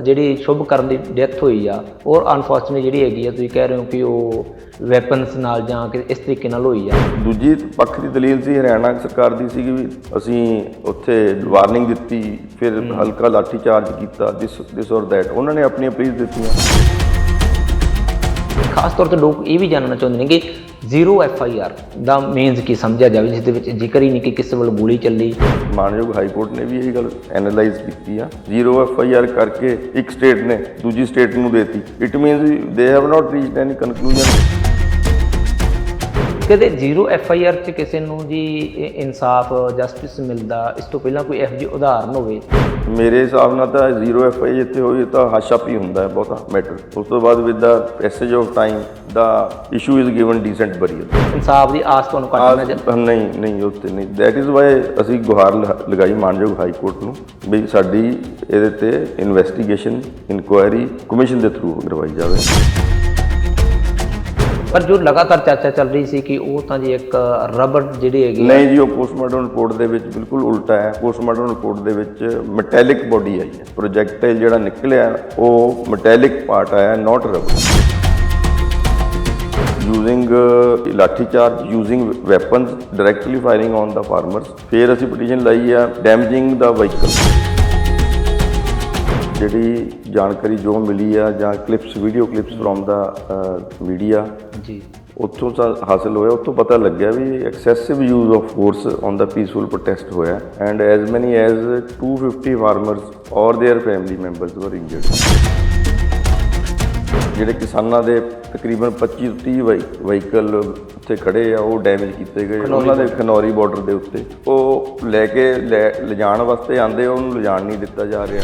ਜਿਹੜੀ ਸ਼ੁਭ ਕਰਨ ਦੀ ਡੈਥ ਹੋਈ ਆ ਔਰ ਅਨਫੋਰਚੂਨੇਟ ਜਿਹੜੀ ਹੈਗੀ ਆ ਤੁਸੀਂ ਕਹਿ ਰਹੇ ਹੋ ਕਿ ਉਹ ਵੈਪਨਸ ਨਾਲ ਜਾਂ ਕਿ ਇਸ ਤਰੀਕੇ ਨਾਲ ਹੋਈ ਆ। ਦੂਜੀ ਪੱਖ ਦੀ ਦਲੀਲ ਸੀ ਹਰਿਆਣਾ ਸਰਕਾਰ ਦੀ ਸੀ ਵੀ ਅਸੀਂ ਉੱਥੇ ਵਾਰਨਿੰਗ ਦਿੱਤੀ ਫਿਰ ਹਲਕਾ ਲਾਠੀ ਚਾਰਜ ਕੀਤਾ ਦਿਸ ਦਿਸ ਔਰ ਦੈਟ ਉਹਨਾਂ ਨੇ ਆਪਣੀਆਂ ਪਲੀਜ਼ ਦਿੱਤੀਆਂ। ਖਾਸ ਤੌਰ ਤੇ ਲੋਕ ਇਹ ਵੀ ਜਾਣਨਾ ਚਾਹੁੰਦੇ ਨੇ ਕਿ ਜ਼ੀਰੋ ਐਫ ਆਈ ਆਰ ਦਾ ਮੀਨਸ ਕੀ ਸਮਝਿਆ ਜਾਵੇ, ਜਿਸ ਦੇ ਵਿੱਚ ਜ਼ਿਕਰ ਹੀ ਨਹੀਂ ਕਿ ਕਿਸੇ ਵੱਲ ਗੋਲੀ ਚੱਲੀ। ਮਾਨਯੋਗ ਹਾਈ ਕੋਰਟ ਨੇ ਵੀ ਇਹ ਗੱਲ ਐਨਾਲਾਈਜ਼ ਕੀਤੀ ਆ। ਜ਼ੀਰੋ ਐਫ ਆਈ ਆਰ ਕਰਕੇ ਇੱਕ ਸਟੇਟ ਨੇ ਦੂਜੀ ਸਟੇਟ ਨੂੰ ਦੇਤੀ। It means they have not reached any conclusion ਕਦੇ ਜ਼ੀਰੋ ਐਫ ਆਈ ਆਰ 'ਚ ਕਿਸੇ ਨੂੰ ਜੀ ਇਨਸਾਫ ਜਸਟਿਸ ਮਿਲਦਾ ਇਸ ਤੋਂ ਪਹਿਲਾਂ ਕੋਈ ਇਹੋ ਜਿਹੀ ਉਦਾਹਰਨ ਹੋਵੇ? ਮੇਰੇ ਹਿਸਾਬ ਨਾਲ ਤਾਂ ਜ਼ੀਰੋ ਐਫ ਆਈ ਜਿੱਥੇ ਹੋਈ ਤਾਂ ਹਾਸ਼ਾਪੀ ਹੁੰਦਾ ਹੈ ਬਹੁਤਾ ਮੈਟਰ ਉਸ ਤੋਂ ਬਾਅਦ with the passage of time the issue is given decent burial ਇਨਸਾਫ ਦੀ ਆਸ ਤੁਹਾਨੂੰ ਘੱਟ ਨਜ਼ਰ? ਨਹੀਂ ਨਹੀਂ ਉੱਥੇ ਨਹੀਂ। ਦੈਟ ਇਜ਼ ਵਾਈ ਅਸੀਂ ਗੁਹਾਰ ਲਗਾਈ ਮਾਨਯੋਗ ਹਾਈ ਕੋਰਟ ਨੂੰ ਵੀ ਸਾਡੀ ਇਹਦੇ ਤੇ ਇਨਵੈਸਟੀਗੇਸ਼ਨ ਇਨਕੁਆਇਰੀ ਕਮਿਸ਼ਨ ਦੇ ਥਰੂ ਕਰਵਾਈ ਜਾਵੇ। ਪਰ ਜੋ ਲਗਾਤਾਰ ਚਰਚਾ ਚੱਲ ਰਹੀ ਸੀ ਕਿ ਉਹ ਤਾਂ ਜੀ ਇੱਕ ਰਬੜ ਜਿਹੜੀ ਹੈਗੀ ਨਹੀਂ ਜੀ, ਉਹ ਪੋਸਟਮਾਰਟਮ ਰਿਪੋਰਟ ਦੇ ਵਿੱਚ ਬਿਲਕੁਲ ਉਲਟਾ ਹੈ। ਪੋਸਟਮਾਰਟਮ ਰਿਪੋਰਟ ਦੇ ਵਿੱਚ ਮੈਟੈਲਿਕ ਬੋਡੀ ਆਈ ਹੈ। ਪ੍ਰੋਜੈਕਟਾਈਲ ਜਿਹੜਾ ਨਿਕਲਿਆ, ਉਹ ਮੈਟੈਲਿਕ ਪਾਰਟ ਆਇਆ not rubber using lathi charge using weapons directly firing on the farmers ਫਿਰ ਅਸੀਂ ਪਟੀਸ਼ਨ ਲਾਈ ਆ ਡੈਮੇਜਿੰਗ ਦਾ ਵਹੀਕਲ ਜਿਹੜੀ ਜਾਣਕਾਰੀ ਜੋ ਮਿਲੀ ਆ ਜਾਂ clips video clips from the media ਜੀ ਉੱਥੋਂ ਤਾਂ ਹਾਸਲ ਹੋਇਆ ਉੱਥੋਂ ਪਤਾ ਲੱਗਿਆ ਵੀ excessive use of force on the peaceful protest ਹੋਇਆ and as many as 250 farmers or their family members were injured ਜਿਹੜੇ ਕਿਸਾਨਾਂ ਦੇ ਤਕਰੀਬਨ 25 ਤੋਂ 30 ਵਹੀਕਲ ਉੱਥੇ ਖੜੇ ਆ ਉਹ ਡੈਮੇਜ ਕੀਤੇ ਗਏ ਉਹਨਾਂ ਦੇ ਖਨੌਰੀ ਬਾਰਡਰ ਦੇ ਉੱਤੇ ਉਹ ਲੈ ਕੇ ਲੈ- ਲਿਜਾਣ ਵਾਸਤੇ ਆਂਦੇ ਉਹਨੂੰ ਲਿਜਾਣ ਨਹੀਂ ਦਿੱਤਾ ਜਾ ਰਿਹਾ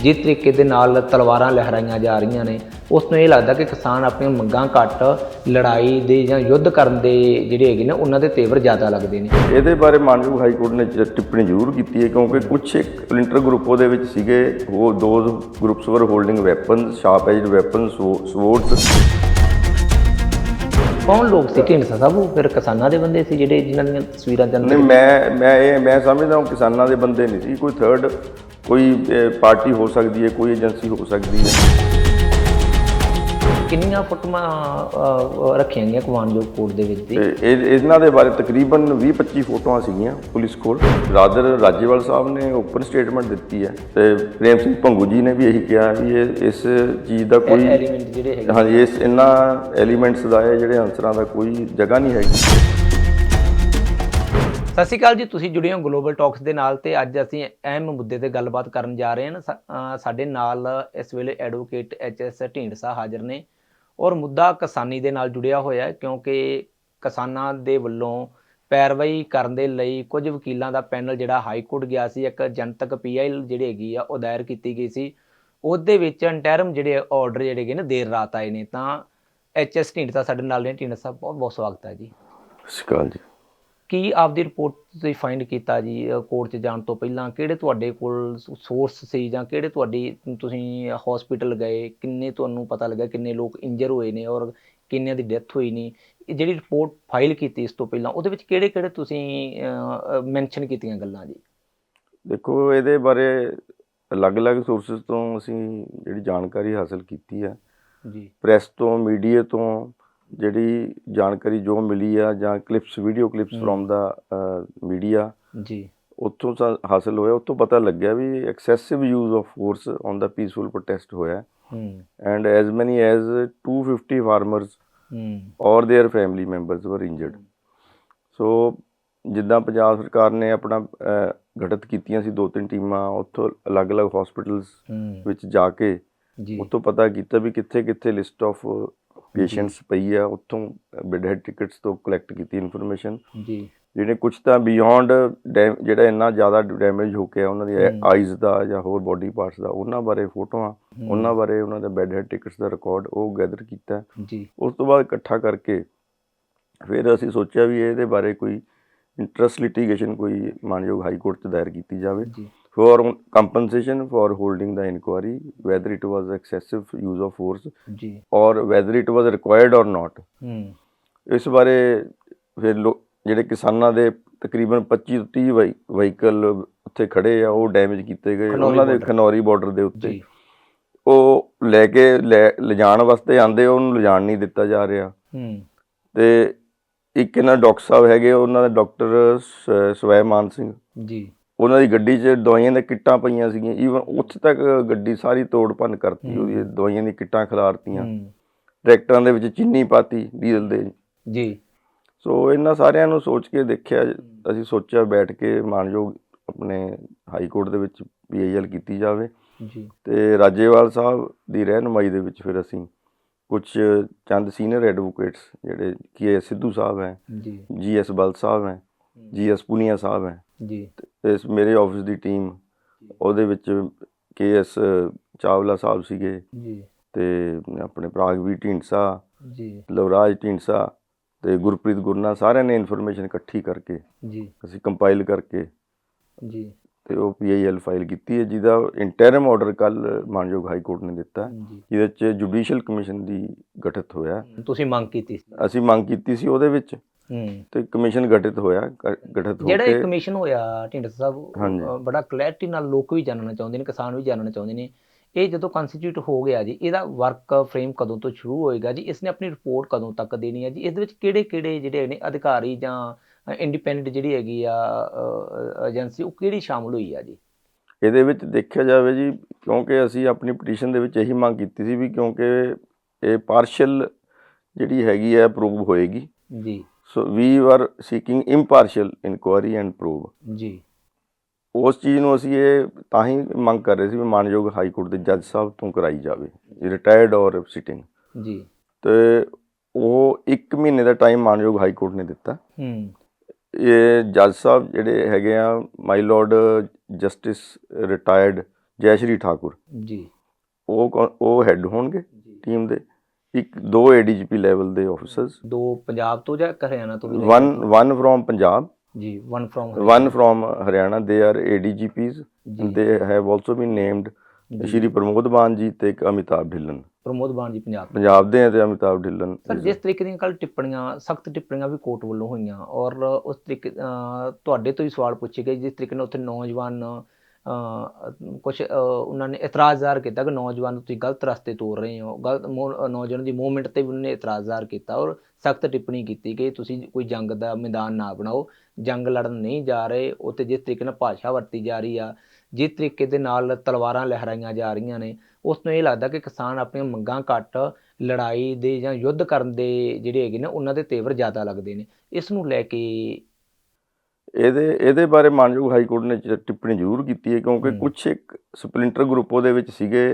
ਜਿਸ ਤਰੀਕੇ ਦੇ ਨਾਲ ਤਲਵਾਰਾਂ ਲਹਿਰਾਈਆਂ ਜਾ ਰਹੀਆਂ ਨੇ ਉਸ ਨੂੰ ਇਹ ਲੱਗਦਾ ਕਿ ਕਿਸਾਨ ਆਪਣੀਆਂ ਮੰਗਾਂ ਘੱਟ ਲੜਾਈ ਦੇ ਜਾਂ ਯੁੱਧ ਕਰਨ ਦੇ ਜਿਹੜੇ ਹੈਗੇ ਨੇ ਉਹਨਾਂ ਦੇ ਤੇਵਰ ਜ਼ਿਆਦਾ ਲੱਗਦੇ ਨੇ। ਇਹਦੇ ਬਾਰੇ ਮਾਨਯੋਗ ਹਾਈ ਕੋਰਟ ਨੇ ਟਿੱਪਣੀ ਜ਼ਰੂਰ ਕੀਤੀ ਹੈ ਕਿਉਂਕਿ ਕੁਝ ਇੱਕ ਇੰਟਰ ਗਰੁੱਪ ਉਹਦੇ ਵਿੱਚ ਸੀਗੇ ਉਹ those groups were holding weapons sharp edged weapons swords. ਕੌਣ ਲੋਕ ਸੀ? ਢੀਂਡਸਾ ਸਾਹਿਬ ਉਹ ਫਿਰ ਕਿਸਾਨਾਂ ਦੇ ਬੰਦੇ ਸੀ ਜਿਹੜੇ ਜਿਨ੍ਹਾਂ ਦੀਆਂ ਤਸਵੀਰਾਂ ਚੱਲ ਨਹੀਂ ਮੈਂ ਮੈਂ ਇਹ ਮੈਂ ਸਮਝਦਾ ਹਾਂ ਕਿਸਾਨਾਂ ਦੇ ਬੰਦੇ ਨਹੀਂ ਸੀ ਕੋਈ ਥਰਡ ਕੋਈ ਪਾਰਟੀ ਹੋ ਸਕਦੀ ਹੈ ਕੋਈ ਏਜੰਸੀ ਹੋ ਸਕਦੀ ਹੈ। ਕਿੰਨੀਆਂ ਫੋਟੋਆਂ ਰੱਖੀਆਂ ਗਈਆਂ ਕੁਵਾਨਜੋਗ ਕੋਰਟ ਦੇ ਵਿੱਚ? ਤੇ ਇਹ ਇਹਨਾਂ ਦੇ ਬਾਰੇ ਤਕਰੀਬਨ 20-25 ਫੋਟੋਆਂ ਸੀਗੀਆਂ ਪੁਲਿਸ ਕੋਲ। ਰਾਦਰ ਰਾਜੇਵਾਲ ਸਾਹਿਬ ਨੇ ਓਪਨ ਸਟੇਟਮੈਂਟ ਦਿੱਤੀ ਹੈ ਤੇ ਪ੍ਰੇਮ ਸਿੰਘ ਭੰਗੂ ਜੀ ਨੇ ਵੀ ਇਹੀ ਕਿਹਾ ਵੀ ਇਹ ਇਸ ਚੀਜ਼ ਦਾ ਕੋਈ ਐਲੀਮੈਂਟ ਜਿਹੜੇ ਹੈਗੇ ਹਾਂਜੀ ਇਸ ਇਹਨਾਂ ਐਲੀਮੈਂਟਸ ਦਾ ਹੈ ਜਿਹੜੇ ਅਨਸਰਾਂ ਦਾ ਕੋਈ ਜਗ੍ਹਾ ਨਹੀਂ ਹੈਗੀ। ਸਤਿ ਸ਼੍ਰੀ ਅਕਾਲ ਜੀ ਤੁਸੀਂ ਜੁੜੇ ਹੋ ਗਲੋਬਲ ਟਾਕਸ ਦੇ ਨਾਲ ਤੇ ਅੱਜ ਅਸੀਂ ਅਹਿਮ ਮੁੱਦੇ ਤੇ ਗੱਲਬਾਤ ਕਰਨ ਜਾ ਰਹੇ ਹਾਂ। ਸਾਡੇ ਨਾਲ ਇਸ ਵੇਲੇ ਐਡਵੋਕੇਟ ਐਚ ਐਸ ਢੀਂਡਸਾ ਹਾਜ਼ਰ ਨੇ। ਔਰ ਮੁੱਦਾ ਕਿਸਾਨੀ ਦੇ ਨਾਲ ਜੁੜਿਆ ਹੋਇਆ ਹੈ, ਕਿਉਂਕਿ ਕਿਸਾਨਾਂ ਦੇ ਵੱਲੋਂ ਪੈਰਵਾਈ ਕਰਨ ਦੇ ਲਈ ਕੁਝ ਵਕੀਲਾਂ ਦਾ ਪੈਨਲ ਜਿਹੜਾ ਹਾਈ ਕੋਰਟ ਗਿਆ ਸੀ, ਇੱਕ ਜਨਤਕ ਪੀਆਈ ਜਿਹੜੀ ਹੈਗੀ ਆ, ਉਹ ਦਾਇਰ ਕੀਤੀ ਗਈ ਸੀ। ਉਹਦੇ ਵਿੱਚ ਇੰਟਰਮ ਜਿਹੜੇ ਆਰਡਰ ਜਿਹੜੇ ਹੈਗੇ ਨੇ, ਦੇਰ ਰਾਤ ਆਏ ਨੇ। ਤਾਂ ਐਚ ਐਸ ਢੀਂਡਸਾ ਸਾਡੇ ਨਾਲ ਨੇ। ਢੀਂਡਸਾ ਸਾਹਿਬ ਬਹੁਤ ਬਹੁਤ ਸਵਾਗਤ ਹੈ ਜੀ। ਸਤਿ ਸ਼੍ਰੀ ਅਕਾਲ ਜੀ। ਕੀ ਆਪਦੀ ਰਿਪੋਰਟ ਤੁਸੀਂ ਫਾਈਂਡ ਕੀਤਾ ਜੀ ਕੋਰਟ 'ਚ ਜਾਣ ਤੋਂ ਪਹਿਲਾਂ? ਕਿਹੜੇ ਤੁਹਾਡੇ ਕੋਲ ਸੋਰਸ ਸੀ ਜਾਂ ਕਿਹੜੇ ਤੁਹਾਡੀ ਤੁਸੀਂ ਹਸਪੀਟਲ ਗਏ? ਕਿੰਨੇ ਤੁਹਾਨੂੰ ਪਤਾ ਲੱਗਾ ਕਿੰਨੇ ਲੋਕ ਇੰਜਰ ਹੋਏ ਨੇ ਔਰ ਕਿੰਨਿਆਂ ਦੀ ਡੈਥ ਹੋਈ ਨੇ? ਜਿਹੜੀ ਰਿਪੋਰਟ ਫਾਈਲ ਕੀਤੀ ਇਸ ਤੋਂ ਪਹਿਲਾਂ ਉਹਦੇ ਵਿੱਚ ਕਿਹੜੇ ਕਿਹੜੇ ਤੁਸੀਂ ਮੈਂਸ਼ਨ ਕੀਤੀਆਂ ਗੱਲਾਂ ਜੀ? ਦੇਖੋ ਇਹਦੇ ਬਾਰੇ ਅਲੱਗ-ਅਲੱਗ ਸੋਰਸਸ ਤੋਂ ਅਸੀਂ ਜਿਹੜੀ ਜਾਣਕਾਰੀ ਹਾਸਲ ਕੀਤੀ ਹੈ। ਜੀ। ਪ੍ਰੈਸ ਤੋਂ ਮੀਡੀਆ ਤੋਂ ਜਿਹੜੀ ਜਾਣਕਾਰੀ ਜੋ ਮਿਲੀ ਆ ਜਾਂ clips video clips from the media ਜੀ ਉੱਥੋਂ ਤਾਂ ਹਾਸਲ ਹੋਇਆ ਉੱਥੋਂ ਪਤਾ ਲੱਗਿਆ ਵੀ excessive use of force on the peaceful protest ਹੋਇਆ ਹੂੰ and as many as 250 farmers ਹੂੰ or their family members were injured so ਜਿੱਦਾਂ ਪੰਜਾਬ ਸਰਕਾਰ ਨੇ ਆਪਣਾ ਅਹ, ਗਠਿਤ ਕੀਤੀਆਂ ਸੀ ਦੋ ਤਿੰਨ ਟੀਮਾਂ ਉੱਥੋਂ ਅਲੱਗ-ਅਲੱਗ ਹਸਪੀਟਲਸ ਹੂੰ ਵਿੱਚ ਜਾ ਕੇ ਜੀ ਉੱਥੋਂ ਪਤਾ ਕੀਤਾ ਵੀ ਕਿੱਥੇ ਕਿੱਥੇ ਲਿਸਟ ਆਫ ਪੇਸ਼ੈਂਟਸ ਪਈ ਆ ਉੱਥੋਂ ਬੈੱਡ ਹੈਡ ਟਿਕਟਸ ਤੋਂ ਕਲੈਕਟ ਕੀਤੀ ਇਨਫੋਰਮੇਸ਼ਨ ਜੀ। ਜਿਹੜੇ ਕੁਝ ਤਾਂ ਬਿਯੋਂਡ ਜਿਹੜਾ ਇੰਨਾ ਜ਼ਿਆਦਾ ਡੈਮੇਜ ਹੋ ਕੇ ਆ ਉਹਨਾਂ ਦੀ। ਆਈਜ਼ ਦਾ ਜਾਂ ਹੋਰ ਬਾਡੀ ਪਾਰਟਸ ਦਾ ਉਹਨਾਂ ਬਾਰੇ ਫੋਟੋਆਂ ਉਹਨਾਂ ਬਾਰੇ ਉਹਨਾਂ ਦੇ ਬੈੱਡ ਹੈਡ ਟਿਕਟਸ ਦਾ ਰਿਕਾਰਡ ਉਹ ਗੈਦਰ ਕੀਤਾ। ਜੀ। ਉਸ ਤੋਂ ਬਾਅਦ ਇਕੱਠਾ ਕਰਕੇ ਫਿਰ ਅਸੀਂ ਸੋਚਿਆ ਵੀ ਇਹਦੇ ਬਾਰੇ ਕੋਈ ਇੰਟਰਸਟ ਲਿਟੀਗੇਸ਼ਨ ਕੋਈ ਮਾਨਯੋਗ ਹਾਈ ਕੋਰਟ 'ਚ ਦਾਇਰ ਕੀਤੀ ਜਾਵੇ। ਜੀ। For compensation for holding the inquiry whether it was excessive use of force ਜੀ। or whether it was required or not ਹੂੰ। ਇਸ ਬਾਰੇ ਫਿਰ ਲੋ- ਜਿਹੜੇ ਕਿਸਾਨਾਂ ਦੇ ਤਕਰੀਬਨ 25 ਤੋਂ 30 ਵਹੀਕਲ ਉੱਥੇ ਖੜੇ ਆ ਉਹ ਡੈਮੇਜ ਕੀਤੇ ਗਏ। ਖਨੌਰੀ ਉਹਨਾਂ ਦੇ border। ਖਨੌਰੀ ਬਾਰਡਰ ਦੇ ਉੱਤੇ। ਜੀ। ਉਹ ਲੈ ਕੇ ਲੈ ਲਿਜਾਣ ਵਾਸਤੇ ਆਂਦੇ ਉਹਨੂੰ ਲਿਜਾਣ ਨਹੀਂ ਦਿੱਤਾ ਜਾ ਰਿਹਾ। ਹੂੰ। ਤੇ ਇੱਕ ਇਹਨਾਂ ਡਾਕਟਰ ਸਾਹਿਬ ਹੈਗੇ ਉਹਨਾਂ ਦਾ ਡਾਕਟਰ ਸਵੈਮਾਨ ਸਿੰਘ। ਜੀ। ਉਹਨਾਂ ਦੀ ਗੱਡੀ 'ਚ ਦਵਾਈਆਂ ਦੇ ਕਿੱਟਾਂ ਪਈਆਂ ਸੀਗੀਆਂ। ਈਵਨ ਉੱਥੇ ਤੱਕ ਗੱਡੀ ਸਾਰੀ ਤੋੜ ਭੰਨ ਕਰਤੀ। ਉਹਦੀ ਦਵਾਈਆਂ ਦੀ ਕਿੱਟਾਂ ਖਿਲਾਰਤੀਆਂ। ਟਰੈਕਟਰਾਂ ਦੇ ਵਿੱਚ ਚੀਨੀ ਪਾਤੀ ਡੀਜ਼ਲ ਦੇ। ਜੀ। ਸੋ ਇਹਨਾਂ ਸਾਰਿਆਂ ਨੂੰ ਸੋਚ ਕੇ ਦੇਖਿਆ ਅਸੀਂ ਸੋਚਿਆ ਬੈਠ ਕੇ ਮਾਨਯੋਗ ਆਪਣੇ ਹਾਈ ਕੋਰਟ ਦੇ ਵਿੱਚ ਪੀਆਈਐਲ ਕੀਤੀ ਜਾਵੇ। ਜੀ। ਤੇ ਰਾਜੇਵਾਲ ਸਾਹਿਬ ਦੀ ਰਹਿਨੁਮਾਈ ਦੇ ਵਿੱਚ ਫਿਰ ਅਸੀਂ ਕੁਝ ਚੰਦ ਸੀਨੀਅਰ ਐਡਵੋਕੇਟਸ ਜਿਹੜੇ ਕੀ ਐਸ ਸਿੱਧੂ ਸਾਹਿਬ ਹੈ ਜੀ। ਜੀਐਸ ਬਲ ਸਾਹਿਬ ਹੈ ਜੀਐਸ ਪੁਨੀਆ ਸਾਹਿਬ ਹੈ ਜੀ। ਇਸ ਮੇਰੇ ਆਫਿਸ ਦੀ ਟੀਮ ਉਹਦੇ ਵਿੱਚ ਕੇਐਸ ਚਾਵਲਾ ਸਾਹਿਬ ਸੀਗੇ। ਜੀ। ਤੇ ਆਪਣੇ ਪ੍ਰਾਗਵੀ ਢੀਂਡਸਾ ਜੀ। ਲਵਰਾਜ ਢੀਂਡਸਾ ਤੇ ਗੁਰਪ੍ਰੀਤ ਗੁਰਨਾ ਸਾਰਿਆਂ ਨੇ ਇਨਫੋਰਮੇਸ਼ਨ ਇਕੱਠੀ ਕਰਕੇ ਜੀ। ਅਸੀਂ ਕੰਪਾਈਲ ਕਰਕੇ ਜੀ। ਤੇ ਉਹ ਪੀਆਈਐਲ ਫਾਈਲ ਕੀਤੀ ਹੈ ਜਿਹਦਾ ਇੰਟਰਮ ਆਰਡਰ ਕੱਲ ਮਾਨਯੋਗ ਹਾਈ ਕੋਰਟ ਨੇ ਦਿੱਤਾ। ਜਿਹਦੇ ਚ ਜੁਡੀਸ਼ੀਅਲ ਕਮਿਸ਼ਨ ਦੀ ਗਠਿਤ ਹੋਇਆ। ਤੁਸੀਂ ਮੰਗ ਕੀਤੀ ਸੀ। ਅਸੀਂ ਮੰਗ ਕੀਤੀ ਸੀ ਉਹਦੇ ਵਿੱਚ। ਤੇ ਕਮਿਸ਼ਨ ਗਠਿਤ ਹੋਇਆ ਗਠਿਤ ਹੋ ਜਿਹੜਾ ਇਹ ਕਮਿਸ਼ਨ ਹੋਇਆ ਢਿੰਡ ਸਾਹਿਬ ਬੜਾ ਕਲੈਰਿਟੀ ਨਾਲ ਲੋਕ ਵੀ ਜਾਣਨਾ ਚਾਹੁੰਦੇ ਨੇ ਕਿਸਾਨ ਵੀ ਜਾਣਨਾ ਚਾਹੁੰਦੇ ਨੇ। ਇਹ ਜਦੋਂ ਕਨਸਟੀਟਿਊਟ ਹੋ ਗਿਆ ਜੀ ਇਹਦਾ ਵਰਕ ਫਰੇਮ ਕਦੋਂ ਤੋਂ ਸ਼ੁਰੂ ਹੋਏਗਾ ਜੀ? ਇਸਨੇ ਆਪਣੀ ਰਿਪੋਰਟ ਕਦੋਂ ਤੱਕ ਦੇਣੀ ਹੈ ਜੀ? ਇਸ ਦੇ ਵਿੱਚ ਕਿਹੜੇ ਕਿਹੜੇ ਜਿਹੜੇ ਨੇ ਅਧਿਕਾਰੀ ਜਾਂ ਇੰਡੀਪੈਂਡੈਂਟ ਜਿਹੜੀ ਹੈਗੀ ਆ ਏਜੰਸੀ ਉਹ ਕਿਹੜੀ ਸ਼ਾਮਲ ਹੋਈ ਆ ਜੀ? ਇਹਦੇ ਵਿੱਚ ਦੇਖਿਆ ਜਾਵੇ ਜੀ ਕਿਉਂਕਿ ਅਸੀਂ ਆਪਣੀ ਪਟੀਸ਼ਨ ਦੇ ਵਿੱਚ ਇਹੀ ਮੰਗ ਕੀਤੀ ਸੀ ਵੀ ਕਿਉਂਕਿ ਇਹ ਪਾਰਸ਼ਲ ਜਿਹੜੀ ਹੈਗੀ ਹੈ ਪ੍ਰੂਵ ਹੋਏਗੀ। ਜੀ। So we are seeking impartial inquiry and prove ਜੀ। ਉਸ ਚੀਜ਼ ਨੂੰ ਅਸੀਂ ਇਹ ਤਾਂ ਹੀ ਮੰਗ ਕਰ ਰਹੇ ਸੀ ਵੀ ਮਾਨਯੋਗ ਹਾਈ ਕੋਰਟ ਦੇ ਜੱਜ ਸਾਹਿਬ ਤੋਂ ਕਰਾਈ ਜਾਵੇ ਰਿਟਾਇਰਡ ਔਰ ਸਿਟਿੰਗ ਜੀ। ਤੇ ਉਹ 1 ਮਹੀਨੇ ਦਾ ਟਾਈਮ ਮਾਨਯੋਗ ਹਾਈ ਕੋਰਟ ਨੇ ਦਿੱਤਾ। ਹੂੰ। ਇਹ ਜੱਜ ਸਾਹਿਬ ਜਿਹੜੇ ਹੈਗੇ ਆ ਮਾਈ ਲਾਰਡ ਜਸਟਿਸ ਰਿਟਾਇਰਡ ਜੈ ਸ਼੍ਰੀ ਠਾਕੁਰ। ਜੀ। ਉਹ ਉਹ ਹੈੱਡ ਹੋਣਗੇ ਟੀਮ ਦੇ। ਇੱਕ ਦੋ ਏਡੀਜੀਪੀ ਲੈਵਲ ਦੇ ਆਫੀਸਰਸ ਦੋ ਪੰਜਾਬ ਤੋਂ ਜਾਂ ਇੱਕ ਹਰਿਆਣਾ ਤੋਂ ਵੀ ਲੈ ਵਨ ਵਨ ਫਰੋਮ ਪੰਜਾਬ ਜੀ one from from Haryana. They are ADGPs. ਜੀ। They have also been named Shri Pramod Ban ji ਤੇ ਇੱਕ ਅਮਿਤਾਭ ਢਿੱਲਨ। ਪ੍ਰਮੋਦ ਬਾਣ ਜੀ ਪੰਜਾਬ ਪੰਜਾਬ ਦੇ ਆ ਤੇ ਅਮਿਤਾਭ ਢਿੱਲਨ ਸਰ ਜਿਸ ਤਰੀਕੇ ਦੀਆਂ ਕੱਲ ਟਿੱਪਣੀਆਂ ਸਖਤ ਟਿੱਪਣੀਆਂ ਵੀ ਕੋਰਟ ਵੱਲੋਂ ਹੋਈਆਂ ਔਰ ਉਸ ਤਰੀਕੇ ਤੁਹਾਡੇ ਤੋਂ ਹੀ ਸਵਾਲ ਪੁੱਛੇ ਗਏ ਜਿਸ ਤਰੀਕੇ ਨਾਲ ਉੱਥੇ ਨੌਜਵਾਨ ਕੁਝ ਉਹਨਾਂ ਨੇ ਇਤਰਾਜ਼ ਜ਼ਾਹਰ ਕੀਤਾ ਕਿ ਨੌਜਵਾਨ ਨੂੰ ਤੁਸੀਂ ਗਲਤ ਰਸਤੇ ਤੋਰ ਰਹੇ ਹੋ। ਗਲਤ ਮੋ- ਅਹ, ਨੌਜਵਾਨ ਦੀ ਮੂਵਮੈਂਟ ਤੇ ਵੀ ਉਹਨਾਂ ਨੇ ਇਤਰਾਜ਼ ਜ਼ਾਹਰ ਕੀਤਾ ਔਰ ਸਖਤ ਟਿੱਪਣੀ ਕੀਤੀ ਕਿ ਤੁਸੀਂ ਕੋਈ ਜੰਗ ਦਾ ਮੈਦਾਨ ਨਾ ਬਣਾਓ। ਜੰਗ ਲੜਨ ਨਹੀਂ ਜਾ ਰਹੇ। ਉੱਥੇ ਜਿਸ ਤਰੀਕੇ ਨਾਲ ਭਾਸ਼ਾ ਵਰਤੀ ਜਾ ਰਹੀ ਆ ਜਿਸ ਤਰੀਕੇ ਦੇ ਨਾਲ ਤਲਵਾਰਾਂ ਲਹਿਰਾਈਆਂ ਜਾ ਰਹੀਆਂ ਨੇ ਉਸ ਨੂੰ ਇਹ ਲੱਗਦਾ ਕਿ ਕਿਸਾਨ ਆਪਣੀਆਂ ਮੰਗਾਂ ਘੱਟ ਲੜਾਈ ਦੇ ਜਾਂ ਯੁੱਧ ਕਰਨ ਦੇ ਜਿਹੜੇ ਹੈਗੇ ਨੇ ਉਹਨਾਂ ਦੇ ਤੇਵਰ ਜ਼ਿਆਦਾ ਲੱਗਦੇ ਨੇ। ਇਸ ਨੂੰ ਲੈ ਕੇ ਇਹਦੇ ਇਹਦੇ ਬਾਰੇ ਮਾਨਯੋਗ ਹਾਈ ਕੋਰਟ ਨੇ ਟਿੱਪਣੀ ਜ਼ਰੂਰ ਕੀਤੀ ਹੈ ਕਿਉਂਕਿ। ਕੁਝ ਇੱਕ ਸਪਲਿੰਟਰ ਗਰੁੱਪ ਉਹਦੇ ਵਿੱਚ ਸੀਗੇ।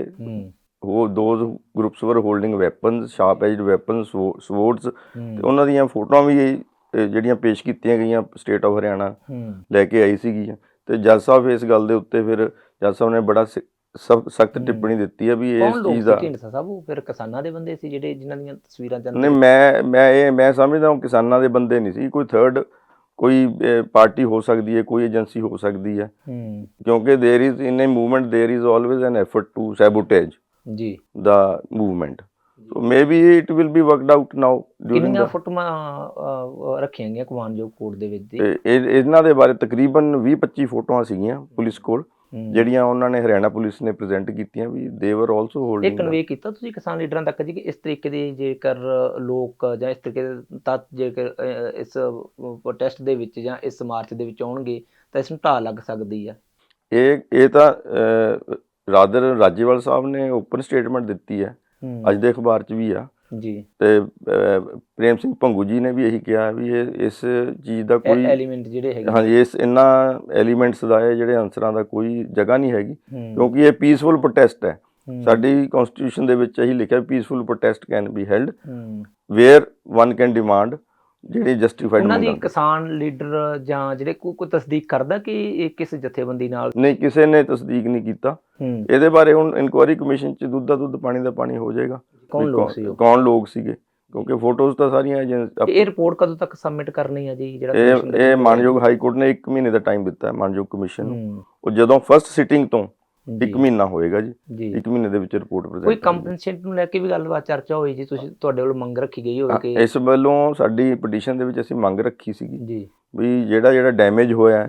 ਉਹ those groups were holding weapons sharp edged weapons swords ਤੇ ਉਹਨਾਂ ਦੀਆਂ ਫੋਟੋਆਂ ਵੀ ਜਿਹੜੀਆਂ ਪੇਸ਼ ਕੀਤੀਆਂ ਗਈਆਂ ਸਟੇਟ ਆਫ ਹਰਿਆਣਾ ਲੈ ਕੇ ਆਈ ਸੀਗੀ। ਤੇ ਜੱਜ ਸਾਹਿਬ ਇਸ ਗੱਲ ਦੇ ਉੱਤੇ ਫਿਰ ਜੱਜ ਸਾਹਿਬ ਨੇ ਬੜਾ ਸਖਤ। ਟਿੱਪਣੀ ਦਿੱਤੀ ਹੈ ਵੀ ਇਸ ਚੀਜ਼ ਦਾ ਢੀਂਡਸਾ ਸਾਹਿਬ? ਉਹ ਫਿਰ ਕਿਸਾਨਾਂ ਦੇ ਬੰਦੇ ਸੀ ਜਿਹੜੇ ਜਿਨ੍ਹਾਂ ਦੀਆਂ ਤਸਵੀਰਾਂ ਨਹੀਂ ਮੈਂ ਮੈਂ ਇਹ ਮੈਂ ਸਮਝਦਾ ਹਾਂ ਕਿਸਾਨਾਂ ਦੇ ਬੰਦੇ ਨਹੀਂ ਸੀ। ਕੋਈ ਥਰਡ ਕੋਈ ਪਾਰਟੀ ਹੋ ਸਕਦੀ ਹੈ ਕੋਈ ਏਜੰਸੀ ਹੋ ਸਕਦੀ ਹੈ ਹੂੰ ਕਿਉਂਕਿ there is in a movement there is always an effort to sabotage ਜੀ the movement so maybe it will be worked out now during ਕਿੰਨੀਆਂ the ਫੋਟੋਆਂ ਅਹ, ਰੱਖੀਆਂ ਗਈਆਂ ਕਮਾਨਯੋਗ ਕੋਰਟ ਦੇ ਵਿੱਚ ਜੀ ਤੇ ਇਹ- ਇਹਨਾਂ ਦੇ ਬਾਰੇ ਤਕਰੀਬਨ 20 25 ਫੋਟੋਆਂ ਸੀਗੀਆਂ ਪੁਲਿਸ ਕੋਲ ਹੂੰ। ਜਿਹੜੀਆਂ ਉਹਨਾਂ ਨੇ ਹਰਿਆਣਾ ਪੁਲਿਸ ਨੇ ਪ੍ਰੈਜ਼ੈਂਟ ਕੀਤੀਆਂ ਵੀ ਦੇ ਵਰ ਆਲਸੋ ਇਹ ਹੋਲਡਿੰਗ ਕਨਵੇ ਕੀਤਾ ਤੁਸੀਂ ਕਿਸਾਨ ਲੀਡਰਾਂ ਤੱਕ ਜੀ ਕਿ ਇਸ ਤਰੀਕੇ ਦੇ ਜੇਕਰ ਲੋਕ ਜਾਂ ਇਸ ਤਰੀਕੇ ਦੇ ਤੱਤ ਜੇਕਰ ਇਸ ਪ੍ਰੋਟੈਸਟ ਦੇ ਵਿੱਚ ਜਾਂ ਇਸ ਮਾਰਚ ਦੇ ਵਿੱਚ ਆਉਣਗੇ ਤਾਂ ਇਸ ਨੂੰ ਢਾਹ ਲੱਗ ਸਕਦੀ ਆ। ਇਹ ਇਹ ਤਾਂ ਰਾਦਰ ਰਾਜੇਵਾਲ ਸਾਹਿਬ ਨੇ ਓਪਨ ਸਟੇਟਮੈਂਟ ਦਿੱਤੀ ਹੂੰ। ਅੱਜ ਦੇ ਅਖਬਾਰ 'ਚ ਵੀ ਆ। ਜੀ। ਤੇ ਪ੍ਰੇਮ ਸਿੰਘ ਭੰਗੂ ਜੀ ਨੇ ਵੀ ਇਹੀ ਕਿਹਾ ਵੀ ਇਹ ਇਸ ਚੀਜ਼ ਦਾ ਕੋਈ ਐਲੀਮੈਂਟ ਜਿਹੜੇ ਹੈਗੇ ਹਾਂਜੀ ਇਸ ਇਹਨਾਂ ਐਲੀਮੈਂਟਸ ਦਾ ਇਹ ਜਿਹੜੇ ਅਨਸਰਾਂ ਦਾ ਕੋਈ ਜਗ੍ਹਾ ਨਹੀਂ ਹੈਗੀ। ਹੂੰ, ਕਿਉਂਕਿ ਇਹ ਪੀਸਫੁਲ ਪ੍ਰੋਟੈਸਟ ਹੈ। ਹੂੰ, ਸਾਡੀ ਕਨਸਟੀਟਿਊਸ਼ਨ ਦੇ ਵਿੱਚ ਇਹੀ ਲਿਖਿਆ peaceful protest can be held hmm. Where one can demand ਜਿਹੜੀ ਜਸਟੀਫਾਈਡ ਉਹਨਾਂ ਦੀ ਕਿਸਾਨ ਲੀਡਰ ਜਾਂ ਜਿਹੜੇ ਕੋਈ ਕੋਈ ਤਸਦੀਕ ਕਰਦਾ ਕਿ ਇਹ ਕਿਸ ਜਥੇਬੰਦੀ ਨਾਲ? ਨਹੀਂ ਕਿਸੇ ਨੇ ਤਸਦੀਕ ਨਹੀਂ ਕੀਤਾ। ਇਹਦੇ ਬਾਰੇ ਹੁਣ ਇਨਕੁਆਇਰੀ ਕਮਿਸ਼ਨ ਚ ਦੁੱਧ ਦਾ ਦੁੱਧ ਪਾਣੀ ਦਾ ਪਾਣੀ ਹੋ ਜਾਏਗਾ। ਕੌਣ ਲੋਕ ਸੀ ਉਹ? ਕੌਣ ਲੋਕ ਸੀਗੇ? ਕਿਉਂਕਿ ਫੋਟੋਜ਼ ਤਾਂ ਸਾਰੀਆਂ ਇਹ ਰਿਪੋਰਟ ਕਦੋਂ ਤੱਕ ਸਬਮਿਟ ਕਰਨੀ ਹੈ ਜੀ ਜਿਹੜਾ ਇਹ ਇਹ ਮਾਨਯੋਗ ਹਾਈ ਕੋਰਟ ਨੇ 1 ਮਹੀਨੇ ਦਾ ਟਾਈਮ ਦਿੱਤਾ ਹੈ ਮਾਨਯੋਗ ਕਮਿਸ਼ਨ ਨੂੰ। ਉਹ ਜਦੋਂ ਫਰਸਟ ਸਿਟਿੰਗ ਤੋਂ 1 ਮਹੀਨਾ ਹੋਏਗਾ ਜੀ। 1 ਮਹੀਨੇ ਦੇ ਵਿੱਚ ਰਿਪੋਰਟ ਕੋਈ ਪ੍ਰੈਜ਼ੈਂਟ ਕੰਪਨਸੇਟ ਨੂੰ ਲੈ ਕੇ ਵੀ ਗੱਲਬਾਤ ਚਰਚਾ ਹੋਈ ਜੀ ਤੁਸੀਂ ਤੁਹਾਡੇ ਵੱਲੋਂ ਮੰਗ ਰੱਖੀ ਗਈ ਹੋਵੇ ਕਿ ਇਸ ਵੱਲੋਂ ਸਾਡੀ ਪਟੀਸ਼ਨ ਦੇ ਵਿੱਚ ਅਸੀਂ ਮੰਗ ਰੱਖੀ ਸੀਗੀ ਜੀ। ਵੀ ਜਿਹੜਾ ਜਿਹੜਾ ਡੈਮੇਜ ਹੋਇਆ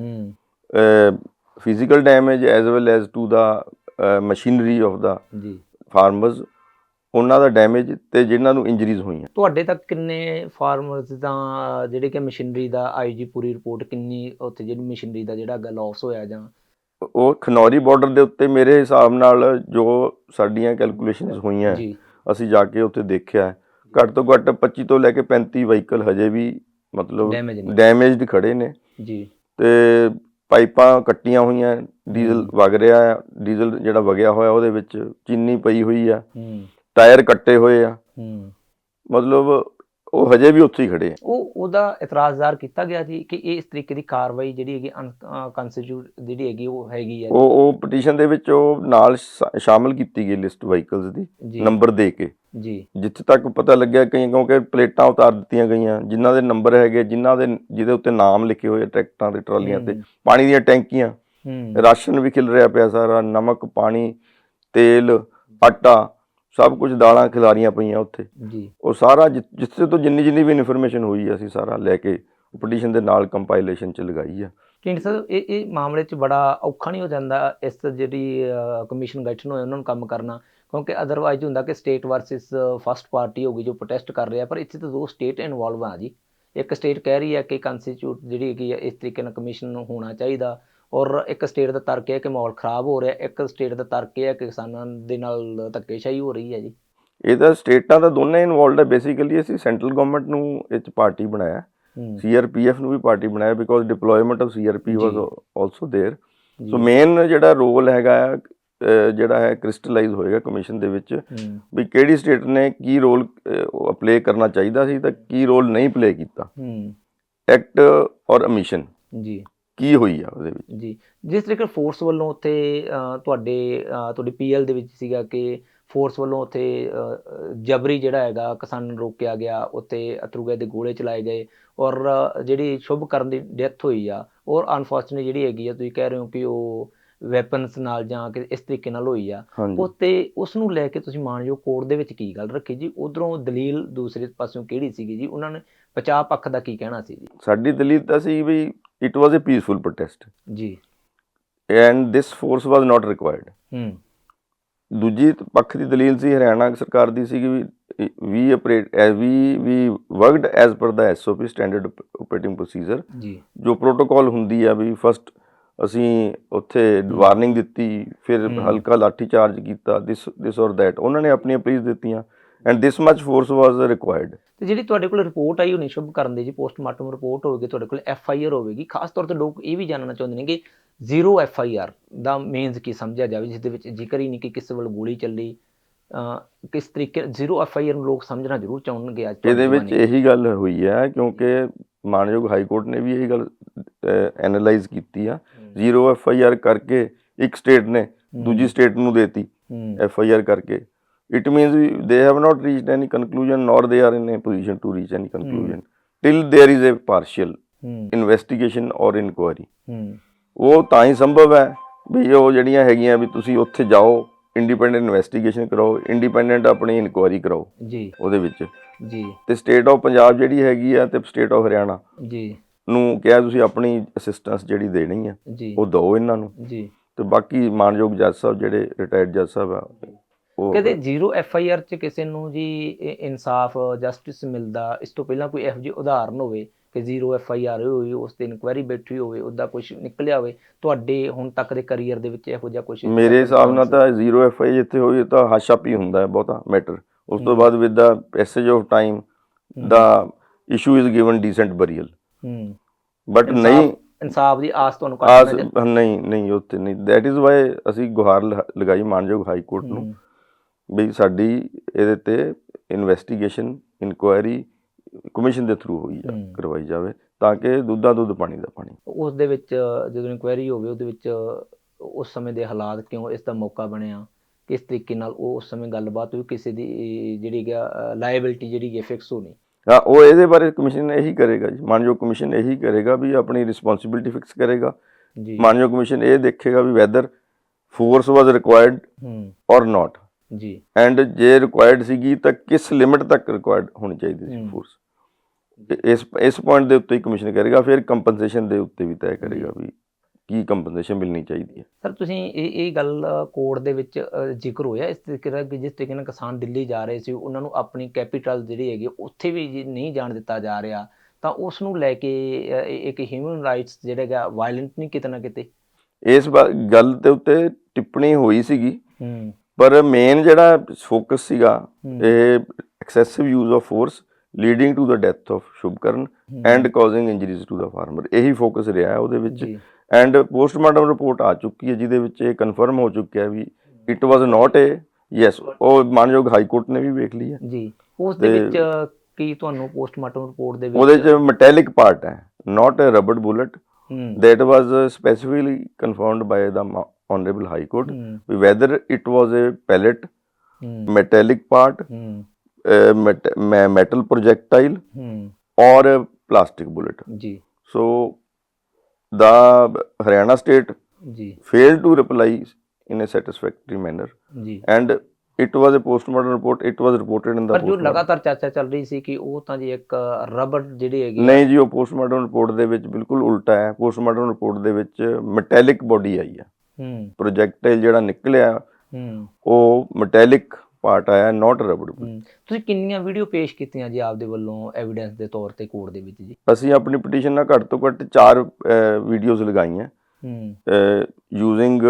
damage as well as to the uh, machinery of the ਜੀ। farmers ਉਹਨਾਂ ਦਾ ਡੈਮੇਜ ਤੇ ਜਿਨ੍ਹਾਂ ਨੂੰ ਇੰਜਰੀਜ਼ ਹੋਈਆਂ। ਤੁਹਾਡੇ ਤੱਕ ਕਿੰਨੇ ਫਾਰਮਰਸ ਦਾ ਜਿਹੜੇ ਕਿ ਮਸ਼ੀਨਰੀ ਦਾ ਆਈਜੀ ਪੂਰੀ ਰਿਪੋਰਟ ਕਿੰਨੀ ਉੱਥੇ ਜਿਹੜੀ ਮਸ਼ੀਨਰੀ ਦਾ ਜਿਹੜਾ ਲਾਸ ਹੋਇਆ ਜਾਂ ਉਹ ਖਨੌਰੀ ਬਾਰਡਰ ਦੇ ਉੱਤੇ ਮੇਰੇ ਹਿਸਾਬ ਨਾਲ ਜੋ ਸਾਡੀਆਂ ਕੈਲਕੂਲੇਸ਼ਨਸ ਹੋਈਆਂ ਅਸੀਂ ਜਾ ਕੇ ਉੱਥੇ ਦੇਖਿਆ। ਘੱਟ ਤੋਂ ਘੱਟ 25 ਤੋਂ ਲੈ ਕੇ 35 ਵਹੀਕਲ ਹਜੇ ਵੀ ਮਤਲਬ ਡੈਮੇਜਡ ਖੜੇ ਨੇ। ਜੀ। ਤੇ ਪਾਈਪਾਂ ਕੱਟੀਆਂ ਹੋਈਆਂ ਡੀਜ਼ਲ ਵਗ ਰਿਹਾ ਹੈ ਡੀਜ਼ਲ ਜਿਹੜਾ ਵਗਿਆ ਹੋਇਆ ਉਹਦੇ ਵਿੱਚ ਚੀਨੀ ਪਈ ਹੋਈ ਆ। ਟਾਇਰ ਕੱਟੇ ਹੋਏ ਆ। ਮਤਲਬ ਉਹ ਹਜੇ ਵੀ ਉੱਥੇ ਹੀ ਖੜੇ ਆ। ਉਹ ਉਹਦਾ ਇਤਰਾਜ਼ਦਾਰ ਕੀਤਾ ਗਿਆ ਜੀ ਕਿ ਇਹ ਇਸ ਤਰੀਕੇ ਦੀ ਕਾਰਵਾਈ ਜਿਹੜੀ ਹੈਗੀ ਅਨਕਨਸਟੀਟਿਊਟ ਜਿਹੜੀ ਹੈਗੀ ਉਹ ਹੈਗੀ ਹੈ। ਉਹ ਉਹ ਪਟੀਸ਼ਨ ਦੇ ਵਿੱਚ ਉਹ ਨਾਲ ਸ਼ਾਮਲ ਕੀਤੀ ਗਈ ਲਿਸਟ ਵਹੀਕਲਸ ਦੀ ਨੰਬਰ ਦੇ ਕੇ। ਜੀ। ਜਿੱਥੇ ਤੱਕ ਪਤਾ ਲੱਗਿਆ ਕਈ ਕਿਉਂਕਿ ਪਲੇਟਾਂ ਉਤਾਰ ਦਿੱਤੀਆਂ ਗਈਆਂ ਜਿਨ੍ਹਾਂ ਦੇ ਨੰਬਰ ਹੈਗੇ ਜਿਨ੍ਹਾਂ ਦੇ ਜਿਹਦੇ ਉੱਤੇ ਨਾਮ ਲਿਖੇ ਹੋਏ ਟਰੈਕਟਰਾਂ ਤੇ ਟਰਾਲੀਆਂ ਤੇ। ਪਾਣੀ ਦੀਆਂ ਟੈਂਕੀਆਂ। ਰਾਸ਼ਨ ਵੀ ਖਿਲ ਰਿਹਾ ਪਿਆ ਸਾਰਾ ਨਮਕ ਪਾਣੀ ਤੇਲ ਆਟਾ ਸਭ ਕੁਝ ਦਾਲਾਂ ਖਿਲਾਰੀਆਂ ਪਈਆਂ ਉੱਥੇ। ਜੀ। ਉਹ ਸਾਰਾ ਜਿ- ਜਿੱਥੇ ਤੋਂ ਜਿੰਨੀ ਜਿੰਨੀ ਵੀ ਇਨਫੋਰਮੇਸ਼ਨ ਹੋਈ ਅਸੀਂ ਸਾਰਾ ਲੈ ਕੇ ਪਟੀਸ਼ਨ ਦੇ ਨਾਲ ਕੰਪਾਈਲੇਸ਼ਨ ਚ ਲਗਾਈ ਆ। ਕਿੰਗ ਸਰ ਇਹ ਇਹ ਮਾਮਲੇ 'ਚ ਬੜਾ ਔਖਾ ਨਹੀਂ ਹੋ ਜਾਂਦਾ ਇਸ ਜਿਹੜੀ ਕਮਿਸ਼ਨ ਗਠਨ ਹੋਏ ਉਹਨਾਂ ਨੂੰ ਕੰਮ ਕਰਨਾ? ਕਿਉਂਕਿ ਅਦਰਵਾਈਜ਼ ਹੁੰਦਾ ਕਿ ਸਟੇਟ ਵਰਸਸ ਫਸਟ ਪਾਰਟੀ ਹੋਗੀ ਜੋ ਪ੍ਰੋਟੈਸਟ ਕਰ ਰਿਹਾ ਪਰ ਇੱਥੇ ਤਾਂ ਦੋ ਸਟੇਟ ਇਨਵੋਲਵ ਆ ਜੀ। ਇੱਕ ਸਟੇਟ ਕਹਿ ਰਹੀ ਹੈ ਕਿ ਕੰਸਟੀਟਿਊਟ ਜਿਹੜੀ ਹੈਗੀ ਹੈ ਇਸ ਤਰੀਕੇ ਨਾਲ ਕਮਿਸ਼ਨ ਹੋਣਾ ਚਾਹੀਦਾ। ਔਰ ਇੱਕ ਸਟੇਟ ਦਾ ਤਰਕ ਇਹ ਹੈ ਕਿ ਮਾਹੌਲ ਖਰਾਬ ਹੋ ਰਿਹਾ ਇੱਕ ਸਟੇਟ ਦਾ ਤਰਕ ਇਹ ਹੈ ਕਿ ਕਿਸਾਨਾਂ ਦੇ ਨਾਲ ਧੱਕੇਸ਼ਾਹੀ ਹੋ ਰਹੀ ਹੈ ਜੀ ਇਹ ਤਾਂ ਸਟੇਟਾਂ ਦਾ ਦੋਨੇ ਇਨਵੋਲਡ ਹੈ ਬੇਸਿਕਲੀ ਅਸੀਂ ਸੈਂਟਰਲ ਗਵਰਨਮੈਂਟ ਨੂੰ ਇਹ 'ਚ ਪਾਰਟੀ ਬਣਾਇਆ ਹੂੰ ਸੀਆਰਪੀਐਫ ਨੂੰ ਵੀ ਪਾਰਟੀ ਬਣਾਇਆ because deployment of CRP was ਜੀ। ਆਲਸੋ देयर ਜੀ, ਸੋ ਮੇਨ ਜਿਹੜਾ ਰੋਲ ਹੈਗਾ ਆ, ਅਹ ਜਿਹੜਾ ਹੈ ਕ੍ਰਿਸਟਲਾਈਜ਼ ਹੋਏਗਾ ਕਮਿਸ਼ਨ ਦੇ ਵਿੱਚ ਹੂੰ ਵੀ ਕਿਹੜੀ ਸਟੇਟ ਨੇ ਕੀ ਰੋਲ ਪਲੇ ਕਰਨਾ ਚਾਹੀਦਾ ਸੀ ਤਾਂ ਕੀ ਰੋਲ ਨਹੀਂ ਪਲੇ ਕੀਤਾ ਹੂੰ ਐਕਟ ਔਰ ਅਮਿਸ਼ਨ ਜੀ ਕੀ ਹੋਈ ਆ ਉਹਦੇ ਵਿੱਚ? ਜੀ ਜਿਸ ਤਰੀਕੇ ਫੋਰਸ ਵੱਲੋਂ ਉੱਥੇ ਤੁਹਾਡੇ ਤੁਹਾਡੀ ਪੀਐਲ ਦੇ ਵਿੱਚ ਸੀਗਾ ਕਿ ਫੋਰਸ ਵੱਲੋਂ ਉੱਥੇ ਜਬਰੀ ਜਿਹੜਾ ਹੈਗਾ ਕਿਸਾਨ ਨੂੰ ਰੋਕਿਆ ਗਿਆ ਉੱਥੇ ਅਥਰੂ ਗੈਸ ਦੇ ਗੋਲੇ ਚਲਾਏ ਗਏ ਔਰ ਜਿਹੜੀ ਸ਼ੁਭ ਕਰਨ ਦੀ ਡੈਥ ਹੋਈ ਆ ਔਰ ਅਨਫੋਰਚੂਨੇਟ ਜਿਹੜੀ ਹੈਗੀ ਆ ਤੁਸੀਂ ਕਹਿ ਰਹੇ ਹੋ ਕਿ ਉਹ ਵੈਪਨਸ ਨਾਲ ਜਾਂ ਕਿ ਇਸ ਤਰੀਕੇ ਨਾਲ ਹੋਈ ਆ। ਉੱਤੇ ਉਸ ਨੂੰ ਲੈ ਕੇ ਤੁਸੀਂ ਮਾਨਯੋਗ ਕੋਰਟ ਦੇ ਵਿੱਚ ਕੀ ਗੱਲ ਰੱਖੀ ਜੀ? ਉਧਰੋਂ ਦਲੀਲ ਦੂਸਰੇ ਪਾਸਿਓਂ ਕਿਹੜੀ ਸੀਗੀ ਜੀ? ਉਹਨਾਂ ਨੇ ਬਚਾਅ ਪੱਖ ਦਾ ਕੀ ਕਹਿਣਾ ਸੀ ਜੀ? ਸਾਡੀ ਦਲੀਲ ਤਾਂ ਸੀ ਵੀ it was a peaceful protest ਜੀ। And this force was not required hmm. ਦੂਜੀ ਪੱਖ ਦੀ ਦਲੀਲ ਸੀ ਹਰਿਆਣਾ ਸਰਕਾਰ ਦੀ ਸੀ ਵੀ we operate we we worked as per the SOP standard operating procedure ਜੀ। ਜੋ ਪ੍ਰੋਟੋਕਾਲ ਹੁੰਦੀ ਆ ਵੀ ਫਸਟ ਅਸੀਂ ਉੱਥੇ ਵਾਰਨਿੰਗ ਦਿੱਤੀ ਫਿਰ। ਹਲਕਾ ਲਾਠੀ ਚਾਰਜ ਕੀਤਾ ਦਿਸ ਦਿਸ ਔਰ ਦੈਟ ਉਹਨਾਂ ਨੇ ਆਪਣੀਆਂ ਪਲੀਜ਼ ਦਿੱਤੀਆਂ। And this much force was required ਤੇ ਜਿਹੜੀ ਤੁਹਾਡੇ ਕੋਲ ਰਿਪੋਰਟ ਆਈ ਹੋਣੀ ਸ਼ੁਭ ਕਰਨ ਦੀ ਜੀ ਪੋਸਟਮਾਰਟਮ ਰਿਪੋਰਟ ਹੋਵੇਗੀ ਤੁਹਾਡੇ ਕੋਲ ਐਫ ਆਈ ਆਰ ਹੋਵੇਗੀ। ਖਾਸ ਤੌਰ ਤੇ ਲੋਕ ਇਹ ਵੀ ਜਾਣਨਾ ਚਾਹੁੰਦੇ ਨੇ ਕਿ ਜ਼ੀਰੋ ਐਫ ਆਈ ਆਰ ਦਾ ਮੀਨਸ ਕੀ ਸਮਝਿਆ ਜਾਵੇ ਜਿਸ ਦੇ ਵਿੱਚ ਜ਼ਿਕਰ ਹੀ ਨਹੀਂ ਕਿ ਕਿਸੇ ਵੱਲ ਗੋਲੀ ਚੱਲੀ। ਕਿਸ ਤਰੀਕੇ ਜ਼ੀਰੋ ਐਫ ਆਈ ਆਰ ਨੂੰ ਲੋਕ ਸਮਝਣਾ ਜ਼ਰੂਰ ਚਾਹੁੰਣਗੇ ਅੱਜ ਇਹਦੇ ਵਿੱਚ। ਇਹੀ ਗੱਲ ਹੋਈ ਹੈ ਕਿਉਂਕਿ ਮਾਨਯੋਗ ਹਾਈ ਕੋਰਟ ਨੇ ਵੀ ਇਹੀ ਗੱਲ ਐਨਾਲਾਈਜ਼ ਕੀਤੀ ਆ। ਜ਼ੀਰੋ ਐਫ ਆਈ ਆਰ ਕਰਕੇ ਇੱਕ ਸਟੇਟ ਨੇ ਦੂਜੀ ਸਟੇਟ ਨੂੰ ਦੇਤੀ ਐਫ ਆਈ ਆਰ ਕਰਕੇ। it means they have not reached any conclusion nor they are in a position to reach any conclusion. Till there is a partial investigation or inquiry ਉਹ ਤਾਂ ਹੀ ਸੰਭਵ ਹੈ ਵੀ ਉਹ ਜਿਹੜੀਆਂ ਹੈਗੀਆਂ ਵੀ ਤੁਸੀਂ ਉੱਥੇ ਜਾਓ ਇੰਡੀਪੈਂਡੈਂਟ ਇਨਵੈਸਟੀਗੇਸ਼ਨ ਕਰਾਓ ਇੰਡੀਪੈਂਡੈਂਟ ਆਪਣੀ ਇਨਕੁਆਇਰੀ ਕਰਾਓ ਜੀ ਉਹਦੇ ਵਿੱਚ ਜੀ ਤੇ ਸਟੇਟ ਆਫ ਪੰਜਾਬ ਜਿਹੜੀ ਹੈਗੀ ਆ ਤੇ ਸਟੇਟ ਆਫ ਹਰਿਆਣਾ ਜੀ ਨੂੰ ਕਿਹਾ ਤੁਸੀਂ ਆਪਣੀ ਅਸਿਸਟੈਂਸ ਜਿਹੜੀ ਦੇਣੀ ਆ ਉਹ ਦਿਓ ਇਹਨਾਂ ਨੂੰ ਜੀ ਤੇ ਬਾਕੀ ਮਾਨਯੋਗ ਜੱਜ ਸਾਹਿਬ ਜਿਹੜੇ ਰਿਟਾਇਰਡ ਜੱਜ ਸਾਹਿਬ ਆ ਕਦੇ ਜ਼ੀਰੋ ਐਫ ਆਈ ਆਰ ਚ ਕਿਸੇ ਨੂੰ ਜੀ ਇਨਸਾਫ ਜਸਟਿਸ ਮਿਲਦਾ ਇਸ ਤੋਂ ਪਹਿਲਾਂ ਕੋਈ ਇਹੋ ਜਿਹੀ ਉਦਾਹਰਨ ਹੋਵੇ ਕਿ ਜ਼ੀਰੋ ਐਫ ਆਈ ਆਰ ਹੋਈ ਉਸ ਤੇ ਇਨਕੁਆਇਰੀ ਬੈਠੀ ਹੋਵੇ ਉਹਦਾ ਕੁਝ ਨਿਕਲਿਆ ਹੋਵੇ ਤੁਹਾਡੇ ਹੁਣ ਤੱਕ ਦੇ ਕੈਰੀਅਰ ਦੇ ਵਿੱਚ ਇਹੋ ਜਿਹਾ ਕੁਝ ਮੇਰੇ ਹਿਸਾਬ ਨਾਲ ਤਾਂ ਜ਼ੀਰੋ ਐਫ ਆਈ ਜਿੱਥੇ ਹੋਈ ਤਾਂ ਹਾਸ਼ਾਪੀ ਹੁੰਦਾ ਹੈ ਬਹੁਤਾ ਮੈਟਰ। ਉਸ ਤੋਂ ਬਾਅਦ with the passage of time the issue is given decent burial but ਨਹੀਂ ਇਨਸਾਫ ਦੀ ਆਸ ਤੁਹਾਨੂੰ ਨਜ਼ਰ ਨਹੀਂ ਨਹੀਂ ਉੱਥੇ ਨਹੀਂ। ਦੈਟ ਇਜ਼ ਵਾਈ ਅਸੀਂ ਗੁਹਾਰ ਲਗਾਈ ਮਾਨਯੋਗ ਹਾਈ ਕੋਰਟ ਨੂੰ। ਵੀ ਸਾਡੀ ਇਹਦੇ ਤੇ ਇਨਵੈਸਟੀਗੇਸ਼ਨ ਇਨਕੁਆਇਰੀ ਕਮਿਸ਼ਨ ਦੇ ਥਰੂ ਹੋਈ ਆ ਹੂੰ। ਕਰਵਾਈ ਜਾਵੇ ਤਾਂ ਕਿ ਦੁੱਧਾ ਦੁੱਧ ਪਾਣੀ ਦਾ ਪਾਣੀ। ਉਸ ਦੇ ਵਿੱਚ ਜਦੋਂ ਇਨਕੁਆਇਰੀ ਹੋਵੇ ਉਹਦੇ ਵਿੱਚ ਉਸ ਸਮੇਂ ਦੇ ਹਾਲਾਤ ਕਿਉਂ ਇਸ ਦਾ ਮੌਕਾ ਬਣਿਆ? ਕਿਸ ਤਰੀਕੇ ਨਾਲ ਉਹ ਉਸ ਸਮੇਂ ਗੱਲਬਾਤ ਹੋਈ? ਕਿਸੇ ਦੀ ਜਿਹੜੀ ਗਿਆ ਲਾਇਬਿਲਿਟੀ ਜਿਹੜੀ ਹੈ ਫਿਕਸ ਹੋਣੀ। ਹਾਂ ਉਹ ਇਹਦੇ ਬਾਰੇ ਕਮਿਸ਼ਨ ਇਹੀ ਕਰੇਗਾ ਜੀ। ਮਾਨਯੋਗ ਕਮਿਸ਼ਨ ਇਹੀ ਕਰੇਗਾ ਵੀ ਆਪਣੀ ਰਿਸਪੌਂਸਿਬਿਲਟੀ ਫਿਕਸ ਕਰੇਗਾ। ਜੀ। ਮਾਨਯੋਗ ਕਮਿਸ਼ਨ ਇਹ ਦੇਖੇਗਾ ਵੀ whether force was required hmm. Or not ਜੀ। ਐਂਡ ਜੇ ਰਿਕੁਆਇਰਡ ਸੀਗੀ ਤਾਂ ਕਿਸ ਲਿਮਿਟ ਤੱਕ ਰਿਕੁਆਇਰਡ ਹੋਣੀ ਚਾਹੀਦੀ ਸੀ। ਫੋਰਸ ਇਸ ਇਸ ਪੁਆਇੰਟ ਦੇ ਉੱਤੇ ਹੀ ਕਮਿਸ਼ਨ ਕਰੇਗਾ ਫਿਰ ਕੰਪਨਸੇਸ਼ਨ ਦੇ ਉੱਤੇ ਵੀ ਤੈਅ ਕਰੇਗਾ ਵੀ ਕੀ ਕੰਪਨਸੇਸ਼ਨ ਮਿਲਣੀ ਚਾਹੀਦੀ ਹੈ। ਸਰ ਤੁਸੀਂ ਇਹ ਇਹ ਗੱਲ ਕੋਰਟ ਦੇ ਵਿੱਚ ਜ਼ਿਕਰ ਹੋਇਆ ਇਸ ਤਰੀਕੇ ਦਾ ਕਿ ਜਿਸ ਤਰੀਕੇ ਨਾਲ ਕਿਸਾਨ ਦਿੱਲੀ ਜਾ ਰਹੇ ਸੀ ਉਹਨਾਂ ਨੂੰ ਆਪਣੀ ਕੈਪੀਟਲ ਜਿਹੜੀ ਹੈਗੀ ਉੱਥੇ ਵੀ ਨਹੀਂ ਜਾਣ ਦਿੱਤਾ ਜਾ ਰਿਹਾ ਤਾਂ ਉਸ ਨੂੰ ਲੈ ਕੇ ਇੱਕ ਹਿਊਮਨ ਰਾਈਟਸ ਜਿਹੜਾ ਹੈਗਾ ਵਾਇਲੈਂਟ ਨਹੀਂ ਕਿਤੇ ਨਾ ਕਿਤੇ? ਇਸ ਗੱਲ ਦੇ ਉੱਤੇ ਟਿੱਪਣੀ ਹੋਈ ਸੀਗੀ। ਹੂੰ। ਪਰ ਮੇਨ ਜਿਹੜਾ ਫੋਕਸ ਸੀਗਾ ਇਹ excessive use of force leading to the death of Shubhkaran and causing injuries to the farmer ਇਹੀ ਫੋਕਸ ਰਿਹਾ ਹੈ ਉਹਦੇ ਵਿੱਚ। ਐਂਡ ਪੋਸਟਮਾਰਟਮ ਰਿਪੋਰਟ ਆ ਚੁੱਕੀ ਹੈ ਜਿਹਦੇ ਵਿੱਚ ਇਹ ਕਨਫਰਮ ਹੋ ਚੁੱਕਿਆ ਹੈ ਵੀ it was not A yes ਉਹ ਮਾਨਯੋਗ ਹਾਈ ਕੋਰਟ ਨੇ ਵੀ ਵੇਖ ਲਈ ਹੈ। ਜੀ। ਉਸ ਦੇ ਵਿੱਚ ਕੀ ਤੁਹਾਨੂੰ ਪੋਸਟਮਾਰਟਮ ਰਿਪੋਰਟ ਦੇ ਵਿੱਚ ਉਹਦੇ ਚ ਮੈਟੈਲਿਕ ਪਾਰਟ ਹੈ not a rubber bullet uh, specifically confirmed by the Ma- honorable high court ਹੂੰ, whether it was a pellet ਹੂੰ, metallic part ਹੂੰ, uh, met- me- metal projectile ਹੂੰ, or a plastic bullet ਜੀ so the haryana state ਜੀ failed to reply in a satisfactory manner ਜੀ and it was a postmortem report it was reported in the ਪਰ ਜੋ ਲਗਾਤਾਰ ਚਰਚਾ ਚੱਲ ਰਹੀ ਸੀ ਕਿ ਉਹ ਤਾਂ ਜੀ ਇੱਕ ਰਬੜ ਜਿਹੜੀ ਹੈਗੀ ਨਹੀਂ ਜੀ ਉਹ ਪੋਸਟਮਾਰਟਮ ਰਿਪੋਰਟ ਦੇ ਵਿੱਚ ਬਿਲਕੁਲ ਉਲਟਾ ਹੈ ਪੋਸਟਮਾਰਟਮ ਰਿਪੋਰਟ ਦੇ ਵਿੱਚ ਮੈਟੈਲਿਕ ਬੋਡੀ ਆਈ ਹੈ ਹੂੰ। ਪ੍ਰੋਜੈਕਟਾਈਲ ਜਿਹੜਾ ਨਿਕਲਿਆ ਹੂੰ। ਉਹ ਮੈਟੈਲਿਕ ਪਾਰਟ ਆਇਆ ਨਾਟ ਰਬੜ। ਤੁਸੀਂ ਕਿੰਨੀਆਂ ਵੀਡੀਓ ਪੇਸ਼ ਕੀਤੀਆਂ ਜੀ ਆਪਦੇ ਵੱਲੋਂ ਐਵੀਡੈਂਸ ਦੇ ਤੌਰ ਤੇ ਕੋਰਟ ਦੇ ਵਿੱਚ ਜੀ? ਅਸੀਂ ਆਪਣੀ ਪਟੀਸ਼ਨ ਨਾਲ ਘੱਟ ਤੋਂ ਘੱਟ ਚਾਰ ਵੀਡੀਓਜ਼ ਲਗਾਈਆਂ। ਹੂੰ। Using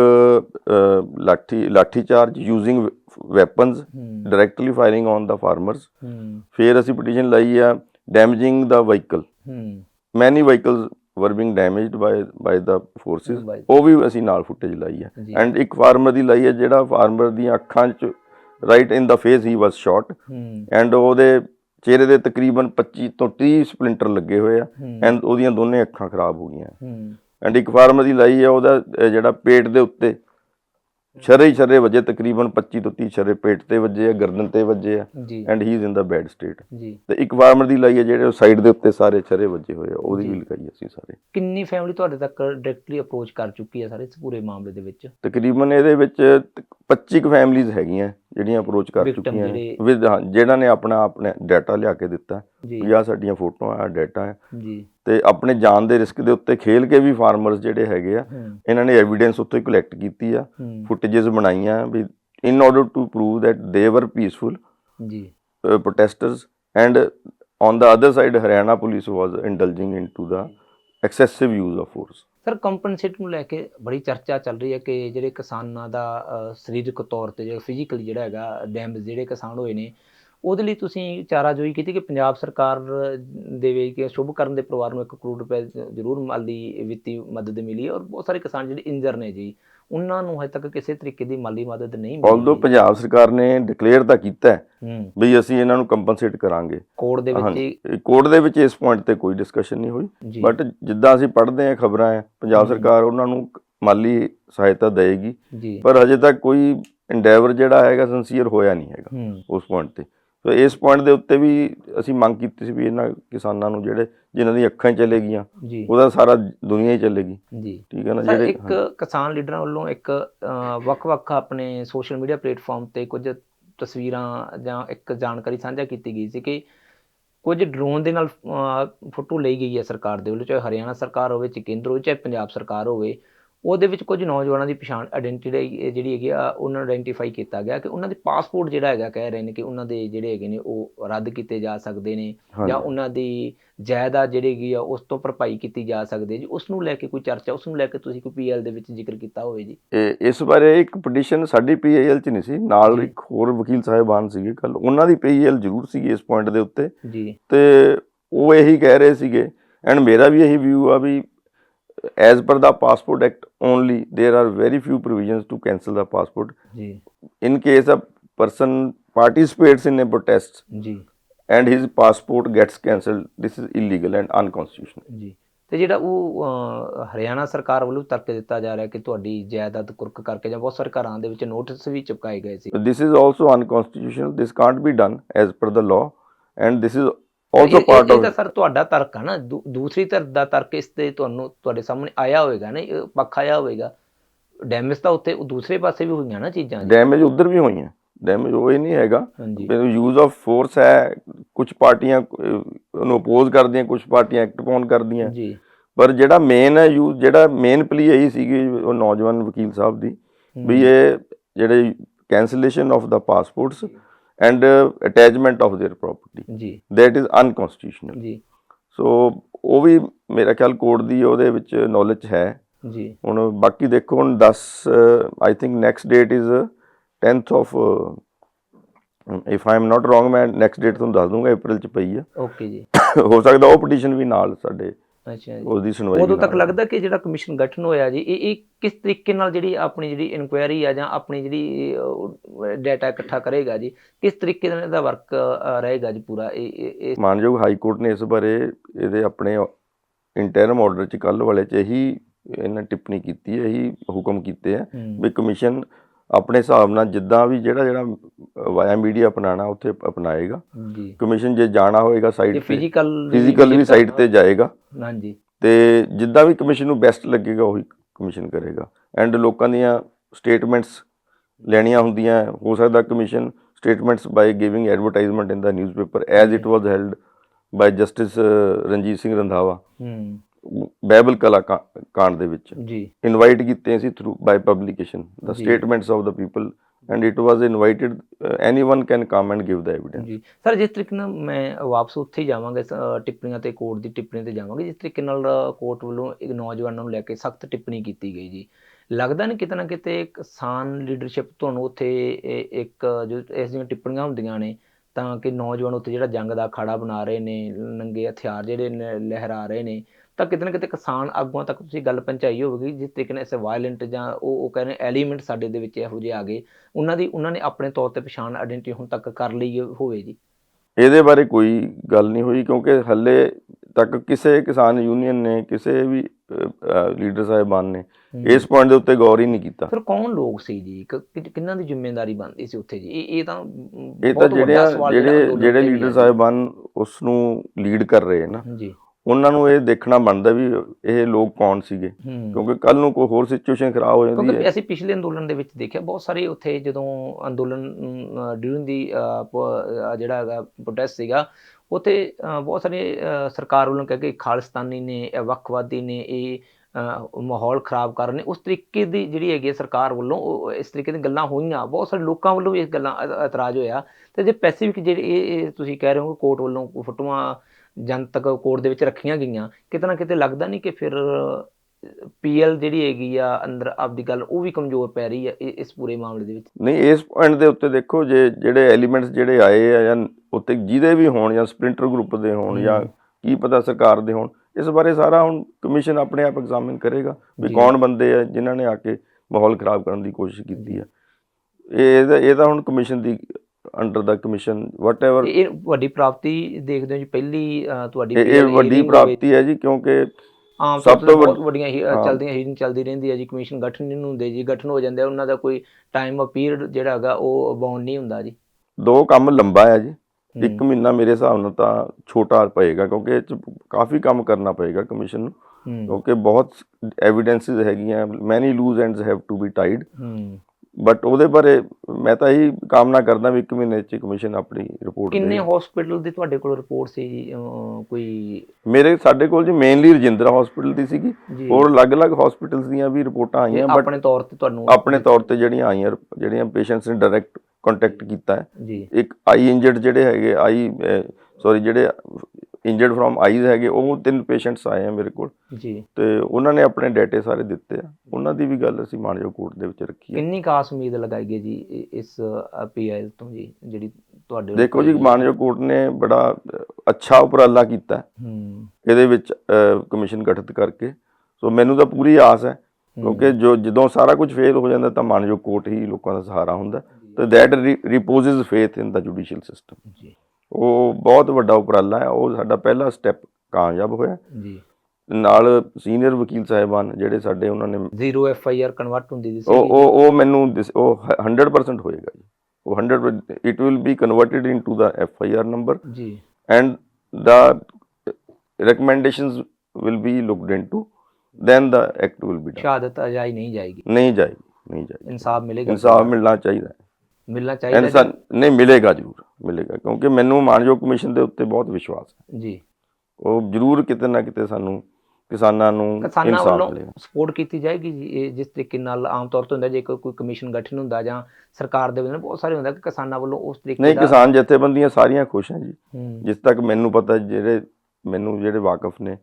lathi lathi charge using weapons directly firing on the farmers ਹੂੰ। ਫਿਰ ਅਸੀਂ ਪਟੀਸ਼ਨ ਲਾਈ ਆ ਡੈਮੇਜਿੰਗ ਦਾ ਵਹੀਕਲ ਹੂੰ। Many vehicles were being damaged by by the forces ਉਹ ਵੀ ਅਸੀਂ ਨਾਲ ਫੁਟੇਜ ਲਾਈ ਹੈ। ਐਂਡ ਇੱਕ ਫਾਰਮਰ ਦੀ ਲਾਈ ਹੈ ਜਿਹੜਾ ਫਾਰਮਰ ਦੀਆਂ ਅੱਖਾਂ 'ਚ right in the face he was shot and ਉਹਦੇ ਚਿਹਰੇ ਦੇ ਤਕਰੀਬਨ 25 ਤੋਂ 30 ਸਪਲਿੰਟਰ ਲੱਗੇ ਹੋਏ ਆ। ਐਂਡ ਉਹਦੀਆਂ ਦੋਨੇ ਅੱਖਾਂ ਖਰਾਬ ਹੋ ਗਈਆਂ। ਐਂਡ ਇੱਕ ਫਾਰਮਰ ਦੀ ਲਾਈ ਹੈ ਉਹਦਾ ਜਿਹੜਾ ਪੇਟ ਦੇ ਉੱਤੇ ਛਰੇ ਹੀ ਛਰੇ ਵਜੇ ਤਕਰੀਬਨ 25 ਤੋਂ 30 ਛਰੇ ਪੇਟ ਤੇ ਵੱਜੇ ਆ ਗਰਦਨ ਤੇ ਵੱਜੇ ਆ and he is in the bad state ਜੀ। ਤੇ ਇੱਕ ਫਾਰਮਰ ਦੀ ਲਾਈ ਹੈ ਜਿਹੜੇ ਸਾਈਡ ਦੇ ਉੱਤੇ ਸਾਰੇ ਛਰੇ ਵੱਜੇ ਹੋਏ ਆ ਉਹਦੀ ਵੀ। ਲਗਾਈ ਅਸੀਂ ਸਾਰੇ। ਕਿੰਨੀ ਫੈਮਿਲੀ ਤੁਹਾਡੇ ਤੱਕ ਡਾਇਰੈਕਟਲੀ ਅਪਰੋਚ ਕਰ ਚੁੱਕੀ ਹੈ ਸਾਰੇ ਇਸ ਪੂਰੇ ਮਾਮਲੇ ਦੇ ਵਿੱਚ? ਤਕਰੀਬਨ ਇਹਦੇ ਵਿੱਚ 25 ਕੁ ਫੈਮਲੀਆਂ ਹੈਗੀਆਂ ਜਿਹੜੀਆਂ ਅਪਰੋਚ ਕਰ ਚੁੱਕੀਆਂ ਨੇ। ਵਿਦ ਜਿਹੜਾ ਨੇ ਆਪਣਾ ਆਪਣੇ ਡਾਟਾ ਲਿਆ ਕੇ ਦਿੱਤਾ। ਜੀ। ਸਾਡੀਆਂ ਫੋਟੋਆਂ ਆ ਡਾਟਾ ਹੈ ਜੀ। ਤੇ ਆਪਣੇ ਜਾਨ ਦੇ ਰਿਸਕ ਦੇ ਉੱਤੇ ਖੇਲ ਕੇ ਵੀ ਫਾਰਮਰਸ ਜਿਹੜੇ ਹੈਗੇ ਆ ਇਹਨਾਂ ਨੇ ਐਵੀਡੈਂਸ ਉੱਤੇ ਕਲੈਕਟ ਕੀਤੀ ਆ ਫੁਟੇजेस ਬਣਾਈਆਂ ਵੀ in order to prove that they were peaceful ਜੀ। protesters and on the other side haryana police was indulging into the excessive use of force sir compensate ਨੂੰ ਲੈ ਕੇ ਬੜੀ ਚਰਚਾ ਚੱਲ ਰਹੀ ਹੈ ਕਿ ਜਿਹੜੇ ਕਿਸਾਨਾਂ ਦਾ ਸਰੀਰਕ ਤੌਰ ਤੇ ਜਿਹੜਾ ਫਿਜ਼ੀਕਲੀ ਜਿਹੜਾ ਹੈਗਾ ਡੈਮੇਜ ਜਿਹੜੇ ਕਿਸਾਨ ਹੋਏ ਨੇ ਉਹਦੇ ਲਈ ਤੁਸੀਂ ਚਾਰਾਜੋਈ ਕੀਤੀ ਕਿ ਪੰਜਾਬ ਸਰਕਾਰ ਦੇਵੇ ਕਿ ਸ਼ੁਭਕਰਨ ਦੇ ਪਰਿਵਾਰ ਨੂੰ 1 ਕਰੋੜ ਰੁਪਏ ਜ਼ਰੂਰ ਮਾਲੀ ਵਿੱਤੀ ਮਦਦ ਮਿਲੀ ਔਰ ਬਹੁਤ ਸਾਰੇ ਕਿਸਾਨ ਜਿਹੜੇ ਇੰਜਰ ਨੇ ਜੀ ਉਹਨਾਂ ਨੂੰ ਹਜੇ ਤੱਕ ਕਿਸੇ ਤਰੀਕੇ ਦੀ ਮਾਲੀ ਮਦਦ ਨਹੀਂ ਮਿਲੀ। ਆਲਦੋ। ਪੰਜਾਬ ਸਰਕਾਰ ਨੇ ਡਿਕਲੇਅਰ ਤਾਂ ਕੀਤਾ ਵੀ ਅਸੀਂ ਇਹਨਾਂ ਨੂੰ ਕੰਪਨਸੇਟ ਕਰਾਂਗੇ। ਕੋਰਟ ਦੇ ਵਿੱਚ ਕੋਰਟ ਦੇ ਵਿੱਚ ਇਸ ਪੁਆਇੰਟ ਤੇ ਕੋਈ ਡਿਸਕਸ਼ਨ ਨਹੀਂ ਹੋਈ। ਬਟ ਜਿੱਦਾਂ ਅਸੀਂ ਪੜ੍ਹਦੇ ਹਾਂ ਖਬਰਾਂ ਹੈ ਪੰਜਾਬ। ਸਰਕਾਰ ਉਹਨਾਂ ਨੂੰ ਮਾਲੀ ਸਹਾਇਤਾ ਜੀ। ਪਰ ਹਜੇ ਤੱਕ ਕੋਈ ਇੰਡੇਵਰ ਜਿਹੜਾ ਹੈਗਾ ਸਿੰਸੀਅਰ ਹੋਇਆ ਨਹੀਂ ਹੈਗਾ ਉਸ ਪੁਆਇੰਟ ਤੇ। ਸੋ ਇਸ ਪੁਆਇੰਟ ਦੇ ਉੱਤੇ ਵੀ ਅਸੀਂ ਮੰਗ ਕੀਤੀ ਸੀ ਵੀ ਇਹਨਾਂ ਕਿਸਾਨਾਂ ਨੂੰ ਜਿਹੜੇ ਜਿਨ੍ਹਾਂ ਦੀ ਅੱਖਾਂ ਚਲੇ ਗਈਆਂ ਉਹਦਾ ਸਾਰਾ ਦੁਨੀਆ ਹੀ ਚੱਲੇਗੀ। ਜੀ। ਠੀਕ ਹੈ ਨਾ ਜਿਹੜੇ ਇੱਕ ਕਿਸਾਨ ਲੀਡਰਾਂ ਵੱਲੋਂ ਇੱਕ ਵੱਖ-ਵੱਖ ਆਪਣੇ ਸੋਸ਼ਲ ਮੀਡੀਆ ਪਲੇਟਫਾਰਮ ਤੇ ਕੁਝ ਤਸਵੀਰਾਂ ਜਾਂ ਇੱਕ ਜਾਣਕਾਰੀ ਸਾਂਝਾ ਕੀਤੀ ਗਈ ਸੀ ਕਿ ਕੁਝ ਡਰੋਨ ਦੇ ਨਾਲ ਫੋਟੋ ਲਈ ਗਈ ਹੈ ਸਰਕਾਰ ਦੇ ਵੱਲੋਂ ਚਾਹੇ ਹਰਿਆਣਾ ਸਰਕਾਰ ਹੋਵੇ ਚਾਹੇ ਕੇਂਦਰ ਹੋਵੇ ਚਾਹੇ ਪੰਜਾਬ ਸਰਕਾਰ ਹੋਵੇ। ਉਹਦੇ ਵਿੱਚ ਕੁਝ ਨੌਜਵਾਨਾਂ ਦੀ ਪਛਾਣ ਆਇਡੈਂਟੀਟੀ ਜਿਹੜੀ ਹੈਗੀ ਆ ਉਹਨਾਂ ਨੂੰ ਆਇਡੈਂਟੀਫਾਈ ਕੀਤਾ ਗਿਆ ਕਿ ਉਹਨਾਂ ਦੇ ਪਾਸਪੋਰਟ ਜਿਹੜਾ ਹੈਗਾ ਕਹਿ ਰਹੇ ਨੇ ਕਿ ਉਹਨਾਂ ਦੇ ਜਿਹੜੇ ਹੈਗੇ ਨੇ ਉਹ ਰੱਦ ਕੀਤੇ ਜਾ ਸਕਦੇ ਨੇ। ਜਾਂ ਉਹਨਾਂ ਦੀ ਜਾਇਦਾਦ ਜਿਹੜੀ ਹੈਗੀ ਆ ਉਸ ਤੋਂ ਭਰਪਾਈ ਕੀਤੀ ਜਾ ਸਕਦੀ ਹੈ ਜੀ ਉਸ ਨੂੰ ਲੈ ਕੇ ਕੋਈ ਚਰਚਾ ਉਸ ਨੂੰ ਲੈ ਕੇ ਤੁਸੀਂ ਕੋਈ ਪੀਐਲ ਦੇ ਵਿੱਚ ਜ਼ਿਕਰ ਕੀਤਾ ਹੋਵੇ ਜੀ ਇਸ ਬਾਰੇ ਇੱਕ ਪਟੀਸ਼ਨ ਸਾਡੀ ਪੀਏਐਲ ਚ ਨਹੀਂ ਸੀ ਨਾਲ। ਇੱਕ ਹੋਰ ਵਕੀਲ ਸਾਹਿਬਾਨ ਸੀਗੇ ਕੱਲ ਉਹਨਾਂ ਦੀ ਪੀਏਐਲ ਜ਼ਰੂਰ ਸੀਗੀ ਇਸ ਪੁਆਇੰਟ ਦੇ ਉੱਤੇ ਜੀ ਤੇ ਉਹ ਇਹੀ ਕਹਿ ਰਹੇ ਸੀਗੇ ਐਂਡ ਮੇਰਾ ਵੀ ਇਹੀ ਵਿਊ ਆ ਵੀ as per the passport act only there are very few provisions to cancel the passport ji in case a person participates in a protest ਜੀ and his passport gets cancelled this is illegal and unconstitutional ਜੀ ਤੇ ਜਿਹੜਾ ਉਹ ਅਹ, ਹਰਿਆਣਾ ਸਰਕਾਰ ਵੱਲੋਂ ਤਰਕ ਦਿੱਤਾ ਜਾ ਰਿਹਾ ਕਿ ਤੁਹਾਡੀ ਜਾਇਦਾਦ ਕੁਰਕ ਕਰਕੇ ਜਾਂ ਬਹੁਤ ਸਾਰੇ ਘਰਾਂ ਦੇ ਵਿੱਚ ਨੋਟਿਸ ਵੀ ਚਿਪਕਾਏ ਗਏ ਸੀ this is also unconstitutional this can't be done as per the law and this is also ਇਹ- part ਇਹ ਤਾਂ ਸਰ ਤੁਹਾਡਾ ਤਰਕ ਹੈ ਨਾ। ਦੂ- ਦੂਸਰੀ ਧਿਰ ਦਾ ਤਰਕ ਇਸ ਤੇ ਤੁਹਾਨੂੰ ਤੁਹਾਡੇ ਸਾਹਮਣੇ ਆਇਆ ਹੋਵੇਗਾ ਨਾ ਇਹ ਪੱਖ ਆਇਆ ਹੋਵੇਗਾ। ਡੈਮੇਜ ਤਾਂ ਉਹ ਦੂਸਰੇ ਪਾਸੇ ਵੀ ਹੋਈਆਂ ਨਾ ਚੀਜ਼ਾਂ ਜੀ। ਡੈਮੇਜ ਉਧਰ ਵੀ ਹੋਈਆਂ। ਡੈਮੇਜ ਉਹ ਹੀ ਨਹੀਂ ਹੈਗਾ। ਹਾਂਜੀ। ਯੂਜ਼ ਆਫ ਫੋਰਸ ਹੈ ਕੁਝ ਪਾਰਟੀਆਂ ਅਹ, ਉਹਨੂੰ ਅਪੋਜ਼ ਕਰਦੀਆਂ ਕੁਝ ਪਾਰਟੀਆਂ ਐਕਟ ਪਾਉਣ ਕਰਦੀਆਂ। ਜੀ। ਪਰ ਜਿਹੜਾ ਮੇਨ ਹੈ ਯੂ ਜਿਹੜਾ ਮੇਨ ਪਲੀ ਇਹੀ ਸੀਗੀ ਉਹ ਨੌਜਵਾਨ ਵਕੀਲ ਸਾਹਿਬ ਦੀ ਵੀ ਇਹ ਜਿਹੜੇ cancellation of the passports and attachment of their property ਜੀ that is unconstitutional ਜੀ ਸੋ ਉਹ ਵੀ ਮੇਰਾ ਖਿਆਲ ਕੋਰਟ ਦੀ ਉਹਦੇ ਵਿੱਚ ਨੌਲੇਜ ਹੈ ਜੀ ਹੁਣ ਬਾਕੀ ਦੇਖੋ ਹੁਣ 10 I think next date is 10th of if I am not wrong ਮੈਂ ਨੈਕਸਟ ਡੇਟ ਤੁਹਾਨੂੰ ਦੱਸ ਦੂੰਗਾ April ਚ ਪਈ ਆ ਓਕੇ ਜੀ ਹੋ ਸਕਦਾ ਉਹ ਪਟੀਸ਼ਨ ਵੀ ਨਾਲ ਸਾਡੇ ਅੱਛਾ ਜੀ। ਉਸ ਦੀ ਸੁਣਵਾਈ ਉਦੋਂ ਵੀ ਤੱਕ ਨਾਲ। ਲੱਗਦਾ ਕਿ ਜਿਹੜਾ ਕਮਿਸ਼ਨ ਗਠਨ ਹੋਇਆ ਜੀ ਇਹ ਇਹ ਕਿਸ ਤਰੀਕੇ ਨਾਲ ਜਿਹੜੀ ਆਪਣੀ ਜਿਹੜੀ ਇਨਕੁਆਇਰੀ ਆ ਜਾਂ ਆਪਣੀ ਜਿਹੜੀ ਡਾਟਾ ਇਕੱਠਾ ਕਰੇਗਾ ਜੀ? ਕਿਸ ਤਰੀਕੇ ਨਾਲ ਇਹਦਾ ਵਰਕ ਰਹੇਗਾ ਜੀ ਪੂਰਾ? ਇਹ ਇਹ ਇਹ- ਮਾਨਯੋਗ ਹਾਈ ਕੋਰਟ ਨੇ ਇਸ ਬਾਰੇ ਇਹਦੇ ਆਪਣੇ ਇੰਟਰਮ ਆਰਡਰ ਚ ਕੱਲ ਵਾਲੇ ਚ ਇਹੀ ਇਹਨਾਂ ਟਿੱਪਣੀ ਕੀਤੀ ਹੈ ਇਹੀ ਹੁਕਮ ਕੀਤੇ ਆ ਵੀ ਕਮਿਸ਼ਨ ਆਪਣੇ ਹਿਸਾਬ ਨਾਲ ਜਿੱਦਾਂ ਵੀ ਜਿਹੜਾ ਜਿਹੜਾ ਵਾਇਆ ਮੀਡੀਆ ਅਪਣਾਣਾ ਉੱਥੇ ਅਪਣਾਏਗਾ। ਜੀ। ਕਮਿਸ਼ਨ ਜੇ ਜਾਣਾ ਹੋਏਗਾ ਸਾਈਟ ਤੇ ਫਿਜ਼ੀਕਲ ਫਿਜ਼ੀਕਲ ਵੀ ਸਾਈਟ ਤੇ ਜਾਏਗਾ। ਹਾਂਜੀ। ਤੇ ਜਿੱਦਾਂ ਵੀ ਕਮਿਸ਼ਨ ਨੂੰ ਬੈਸਟ ਲੱਗੇਗਾ ਉਹੀ ਕਮਿਸ਼ਨ ਕਰੇਗਾ। ਐਂਡ ਲੋਕਾਂ ਦੀਆਂ ਸਟੇਟਮੈਂਟਸ ਲੈਣੀਆਂ ਹੁੰਦੀਆਂ ਹੋ ਸਕਦਾ commission statements by giving advertisement in the newspaper as it was held by justice Ranjit Singh Randhawa. Hmm. Behbal Kalan ਕਾਂਡ ਦੇ ਵਿੱਚ ਜੀ। ਇਨਵਾਈਟ ਕੀਤੇ ਸੀ through by publication the. Statements of the people and it was invited anyone can come and give the evidence ਜੀ। Sir ਜਿਸ ਤਰੀਕੇ ਨਾਲ ਮੈਂ ਵਾਪਸ ਉੱਥੇ ਹੀ ਜਾਵਾਂਗਾ ਟਿੱਪਣੀਆਂ ਤੇ ਕੋਰਟ ਦੀ ਟਿੱਪਣੀ ਤੇ ਜਾਵਾਂਗੇ ਜਿਸ ਤਰੀਕੇ ਨਾਲ ਕੋਰਟ ਵੱਲੋਂ ਇੱਕ ਨੌਜਵਾਨਾਂ ਨੂੰ ਲੈ ਕੇ ਸਖਤ ਟਿੱਪਣੀ ਕੀਤੀ ਗਈ ਜੀ। ਲੱਗਦਾ ਨਹੀਂ ਕਿਤੇ ਨਾ ਕਿਤੇ ਕਿਸਾਨ ਲੀਡਰਸ਼ਿਪ ਤੁਹਾਨੂੰ ਉੱਥੇ ਇੱਕ ਜੋ ਇਸ ਦੀਆਂ ਟਿੱਪਣੀਆਂ ਹੁੰਦੀਆਂ ਨੇ ਤਾਂ ਕਿ ਨੌਜਵਾਨ ਉੱਥੇ ਜਿਹੜਾ ਜੰਗ ਦਾ ਅਖਾੜਾ ਬਣਾ ਰਹੇ ਨੇ ਨੰਗੇ ਹਥਿਆਰ ਜਿਹੜੇ ਲਹਿਰਾ ਰਹੇ ਨੇ ਤਾਂ ਕਿਤੇ ਨਾ ਕਿਤੇ ਕਿਸਾਨ ਆਗੂਆਂ ਤੱਕ ਤੁਸੀਂ ਗੱਲ ਪਹੁੰਚਾਈ ਹੋਵੇਗੀ ਜਿਸ ਤਰੀਕੇ ਨਾਲ ਐਸੇ ਵਾਇਲੈਂਟ ਜਾਂ ਉਹ ਉਹ ਕਹਿੰਦੇ ਐਲੀਮੈਂਟ ਸਾਡੇ ਦੇ ਵਿੱਚ ਇਹੋ ਜਿਹੇ ਆ ਗਏ ਉਹਨਾਂ ਦੀ ਉਹਨਾਂ ਨੇ ਆਪਣੇ ਤੌਰ ਤੇ ਪਛਾਣ ਆਇਡੈਂਟੀ ਹੁਣ ਤੱਕ ਕਰ ਲਈ ਹੋਵੇ ਜੀ। ਇਹਦੇ ਬਾਰੇ ਕੋਈ ਗੱਲ ਨਹੀਂ ਹੋਈ ਕਿਉਂਕਿ ਹੱਲੇ ਤੱਕ ਕਿਸੇ ਕਿਸਾਨ ਯੂਨੀਅਨ ਨੇ ਕਿਸੇ ਵੀ ਲੀਡਰ ਸਾਹਿਬਾਨ ਨੇ ਇਸ ਪੁਆਇੰਟ ਦੇ ਉੱਤੇ ਗੌਰ ਹੀ ਨਹੀਂ ਕੀਤਾ। ਫਿਰ ਕੌਣ ਲੋਕ ਸੀ ਜੀ? ਕ- ਕਿ- ਕਿਹਨਾਂ ਦੀ ਜ਼ਿੰਮੇਵਾਰੀ ਬਣਦੀ ਸੀ ਉੱਥੇ ਜੀ? ਇਹ ਇਹ ਤਾਂ ਇਹ ਤਾਂ ਜਿਹੜੇ ਜਿਹੜਾ ਲੀਡਰ। ਸਾਹਿਬਾਨ ਉਸ ਨੂੰ ਲੀਡ ਕਰ ਰਹੇ ਨਾ ਜੀ। ਉਹਨਾਂ ਨੂੰ ਇਹ ਦੇਖਣਾ ਬਣਦਾ ਵੀ ਇਹ ਲੋਕ ਕੌਣ ਸੀਗੇ? ਕਿਉਂਕਿ ਕੱਲ ਨੂੰ ਕੋਈ ਹੋਰ ਸਿਚੁਏਸ਼ਨ ਖਰਾਬ ਹੋ ਜਾਂਦੀ ਕਿਉਂਕਿ ਹੈ। ਅਸੀਂ ਪਿਛਲੇ ਅੰਦੋਲਨ ਦੇ ਵਿੱਚ ਦੇਖਿਆ ਬਹੁਤ ਸਾਰੇ ਉੱਥੇ ਜਦੋਂ ਅੰਦੋਲਨ ਡਿਊਰਿੰਗ ਦੀ ਜਿਹੜਾ ਹੈਗਾ ਪ੍ਰੋਟੈਸਟ ਸੀਗਾ ਉੱਥੇ ਬਹੁਤ ਸਾਰੇ ਸਰਕਾਰ ਵੱਲੋਂ ਕਹਿ ਕੇ ਖਾਲਿਸਤਾਨੀ ਨੇ ਵੱਖਵਾਦੀ ਨੇ ਇਹ ਮਾਹੌਲ ਖਰਾਬ ਕਰ ਰਹੇ ਨੇ ਉਸ ਤਰੀਕੇ ਦੀ ਜਿਹੜੀ ਹੈਗੀ ਸਰਕਾਰ ਵੱਲੋਂ ਇਸ ਤਰੀਕੇ ਦੀਆਂ ਗੱਲਾਂ ਹੋਈਆਂ। ਬਹੁਤ ਸਾਰੇ ਲੋਕਾਂ ਵੱਲੋਂ ਵੀ ਇਸ ਗੱਲਾਂ ਇਤਰਾਜ਼ ਹੋਇਆ। ਤੇ ਜੇ ਪੈਸੀਫਿਕ ਜਿਹੜੇ ਇਹ ਤੁਸੀਂ ਕਹਿ ਰਹੇ ਹੋ ਕੋਰਟ ਵੱਲੋਂ ਫੋਟੋਆਂ ਜਨਤਕ ਕੋਰਟ ਦੇ ਵਿੱਚ ਰੱਖੀਆਂ ਗਈਆਂ ਕਿਤੇ ਨਾ ਕਿਤੇ ਲੱਗਦਾ ਨਹੀਂ ਕਿ ਫਿਰ ਪੀਐਲ ਜਿਹੜੀ ਹੈਗੀ ਆ ਅੰਦਰ ਆਪਦੀ ਗੱਲ ਉਹ ਵੀ ਕਮਜ਼ੋਰ ਪੈ ਰਹੀ ਹੈ ਇਸ ਪੂਰੇ ਮਾਮਲੇ ਦੇ ਵਿੱਚ ਨਹੀਂ ਇਸ ਪੁਆਇੰਟ ਦੇ ਉੱਤੇ ਦੇਖੋ ਜੇ ਜਿਹੜੇ ਐਲੀਮੈਂਟਸ ਜਿਹੜੇ ਆਏ ਆ ਜਾਂ ਉੱਤੇ ਜਿਹਦੇ ਵੀ ਹੋਣ ਜਾਂ ਸਪਲਿੰਟਰ ਗਰੁੱਪ ਦੇ ਹੋਣ ਜਾਂ। ਕੀ ਪਤਾ ਸਰਕਾਰ ਦੇ ਹੋਣ ਇਸ ਬਾਰੇ ਸਾਰਾ ਹੁਣ ਕਮਿਸ਼ਨ ਆਪਣੇ ਆਪ ਐਗਜ਼ਾਮਿਨ ਕਰੇਗਾ ਵੀ। ਕੌਣ ਬੰਦੇ ਆ ਜਿਨ੍ਹਾਂ ਨੇ ਆ ਕੇ ਮਾਹੌਲ ਖਰਾਬ ਕਰਨ ਦੀ ਕੋਸ਼ਿਸ਼ ਕੀਤੀ ਇਹ ਇਹਦਾ- ਇਹ ਤਾਂ ਹੁਣ ਕਮਿਸ਼ਨ ਦੀ ਅੰਡਰ ਦਾ ਕਮਿਸ਼ਨ ਵਾਟਐਵਰ ਤੇ ਇਹ ਵੱਡੀ ਪ੍ਰਾਪਤੀ ਦੇਖਦੇ ਹੋ ਜੀ ਪਹਿਲੀ ਅ, ਤੁਹਾਡੀ ਇਹ ਵੱਡੀ ਪ੍ਰਾਪਤੀ ਹੈ ਜੀ ਕਿਉਂਕਿ ਆਮ ਸਭ ਤੇ ਬਹੁਤ ਵੱਡ- ਵੱਡੀਆਂ ਹੀ ਅ, ਹਾਂ। ਚੱਲਦੀਆਂ ਹੀਰਿੰਗ ਚੱਲਦੀ ਰਹਿੰਦੀ ਹੈ ਜੀ ਕਮਿਸ਼ਨ ਗਠਨ ਨਹੀਂ ਹੁੰਦੇ ਜੀ ਗਠਨ ਹੋ ਜਾਂਦੇ ਆ, ਉਹਨਾਂ ਦਾ ਕੋਈ ਟਾਈਮ ਪੀਰੀਅਡ ਜਿਹੜਾ ਹੈਗਾ ਉਹ ਬਾਉਂਡ ਨਹੀਂ ਹੁੰਦਾ ਜੀ। ਦੋ ਕੰਮ ਲੰਬਾ ਹੈ ਜੀ ਇੱਕ ਹੂੰ, ਮਹੀਨਾ ਮੇਰੇ ਹਿਸਾਬ ਨਾਲ ਤਾਂ ਛੋਟਾ ਪਏਗਾ ਕਿਉਂਕਿ ਇਹ 'ਚ ਕਾਫੀ ਕੰਮ ਕਰਨਾ ਪਏਗਾ ਕਮਿਸ਼ਨ ਨੂੰ ਹੂੰ, ਕਿਉਂਕਿ ਬਹੁਤ ਐਵੀਡੈਂਸਿਸ ਹੈਗੀਆਂ many loose ends have to be tied hmm. But ਉਹਦੇ ਬਾਰੇ ਮੈਂ ਤਾਂ ਇਹੀ ਕਾਮਨਾ ਕਰਦਾ ਵੀ ਇੱਕ ਮਹੀਨੇ 'ਚ ਕਮਿਸ਼ਨ ਆਪਣੀ ਰਿਪੋਰਟ ਕਿੰਨੇ ਹਸਪੀਟਲ ਦੀ ਤੁਹਾਡੇ ਕੋਲ ਰਿਪੋਰਟ ਸੀ ਜੀ, ਕੋਈ ਮੇਰੇ ਸਾਡੇ ਕੋਲ ਜੀ ਮੇਨਲੀ ਰਜਿੰਦਰਾ ਹਸਪੀਟਲ ਦੀ ਸੀਗੀ। ਹੋਰ ਅਲੱਗ-ਅਲੱਗ ਹਸਪੀਟਲਸ ਦੀਆਂ ਵੀ ਰਿਪੋਰਟਾਂ ਆਈਆਂ ਬਟ ਆਪਣੇ ਤੌਰ ਤੇ ਤੁਹਾਨੂੰ ਆਪਣੇ ਤੌਰ ਤੇ ਜਿਹੜੀਆਂ ਆਈਆਂ ਜਿਹੜੀਆਂ ਪੇਸ਼ੈਂਟਸ ਨੇ ਡਾਇਰੈਕਟ ਕੰਟੈਕਟ ਕੀਤਾ ਹੈ। ਜੀ। ਇੱਕ ਆਈ ਇੰਜਰਡ ਜਿਹੜੇ ਹੈਗੇ ਆਈ ਸੌਰੀ ਜਿਹੜੇ ਇੰਜਰਡ ਫਰੋਮ ਆਈਜ਼ ਹੈਗੇ ਉਹ ਤਿੰਨ ਪੇਸ਼ੈਂਟਸ ਆਏ ਆ ਮੇਰੇ ਕੋਲ। ਜੀ। ਤੇ ਉਹਨਾਂ ਨੇ ਆਪਣੇ ਡਾਟੇ ਸਾਰੇ ਦਿੱਤੇ ਆ। ਉਹਨਾਂ ਦੀ ਵੀ ਗੱਲ ਅਸੀਂ ਮਾਨਯੋਗ ਕੋਰਟ ਦੇ ਵਿੱਚ ਰੱਖੀ ਹੈ ਕਿੰਨੀ ਖਾਸ ਉਮੀਦ ਲਗਾਈ ਗਈ ਜੀ ਇਸ ਪੀਐਲ ਤੋਂ ਜੀ ਜਿਹੜੀ ਤੁਹਾਡੇ ਦੇਖੋ ਜੀ ਮਾਨਯੋਗ ਕੋਰਟ ਨੇ ਬੜਾ ਅੱਛਾ ਉਪਰਾਲਾ ਕੀਤਾ। ਹੈ। ਇਹਦੇ ਵਿੱਚ ਕਮਿਸ਼ਨ ਗਠਿਤ ਕਰਕੇ। ਸੋ ਮੈਨੂੰ ਤਾਂ ਪੂਰੀ ਆਸ ਹੈ ਹੂੰ, ਕਿਉਂਕਿ ਜੋ ਜਦੋਂ ਸਾਰਾ ਕੁਝ ਫੇਲ ਹੋ ਜਾਂਦਾ ਤਾਂ ਮਾਨਯੋਗ ਕੋਰਟ ਹੀ ਲੋਕਾਂ ਦਾ ਸਹਾਰਾ ਹੁੰਦਾ। ਤੇ that reposes faith in the judicial system ਜੀ। ਉਹ ਬਹੁਤ ਵੱਡਾ ਉਪਰਾਲਾ ਹੈ ਉਹ ਸਾਡਾ ਪਹਿਲਾ ਸਟੈਪ ਕਾਮਯਾਬ ਹੋਇਆ। ਜੀ। ਨਾਲ ਸੀਨੀਅਰ ਵਕੀਲ ਸਾਹਿਬਾਨ ਜਿਹੜੇ ਸਾਡੇ ਉਹਨਾਂ ਨੇ zero F I R convert ਹੁੰਦੀ ਦੀ ਉਹ ਉਹ ਉਹ ਮੈਨੂੰ ਉਹ 100% ਹੋਏਗਾ ਜੀ। ਉਹ 100 it will be converted into the F I R number ਜੀ। The recommendations will be looked into then the act will be done ਸ਼ਹਾਦਤ ਅਜਾਈ ਨਹੀਂ ਜਾਏਗੀ। ਨਹੀਂ ਜਾਏਗੀ ਨਹੀਂ ਜਾਏਗੀ। ਇਨਸਾਫ ਮਿਲੇਗਾ। ਇਨਸਾਫ ਮਿਲਣਾ ਚਾਹੀਦਾ ਹੈ। ਮਿਲਣਾ ਚਾਹੀਦਾ ਇਨਸਾਨ ਨਹੀਂ ਮਿਲੇਗਾ ਜ਼ਰੂਰ ਮਿਲੇਗਾ। ਕਿਉਂਕਿ ਮੈਨੂੰ ਮਾਨਯੋਗ ਕਮਿਸ਼ਨ ਦੇ ਉੱਤੇ ਬਹੁਤ ਵਿਸ਼ਵਾਸ ਹੈ। ਜੀ। ਉਹ ਜ਼ਰੂਰ ਕਿਤੇ ਨਾ ਕਿਤੇ ਸਾਨੂੰ ਕਿਸਾਨਾਂ ਨੂੰ ਇਨਸਾਫ ਵੱਲੋਂ ਮਿਲੇਗਾ ਸਪੋਰਟ ਕੀਤੀ ਜਾਏਗੀ ਜੀ। ਇਹ ਜਿਸ ਤਰੀਕੇ ਨਾਲ ਆਮ ਤੌਰ ਤੇ ਹੁੰਦਾ ਜੇ ਕੋਈ ਕਮਿਸ਼ਨ ਗਠਨ ਹੁੰਦਾ ਜਾਂ ਸਰਕਾਰ ਦੇ ਵੱਲੋਂ ਬਹੁਤ ਸਾਰੇ ਹੁੰਦਾ ਕਿ ਕਿਸਾਨਾਂ ਵੱਲੋਂ ਉਸ ਤਰੀਕੇ ਨਹੀਂ ਦਾ ਕਿਸਾਨ ਜਥੇਬੰਦੀਆਂ ਸਾਰੀਆਂ ਖੁਸ਼ ਹੈ ਜੀ। ਜਿਸ ਤੱਕ ਮੈਨੂੰ ਪਤਾ ਜਿਹੜੇ ਮੈਨੂੰ ਜਿਹੜੇ ਵਾਕਫ ਨੇ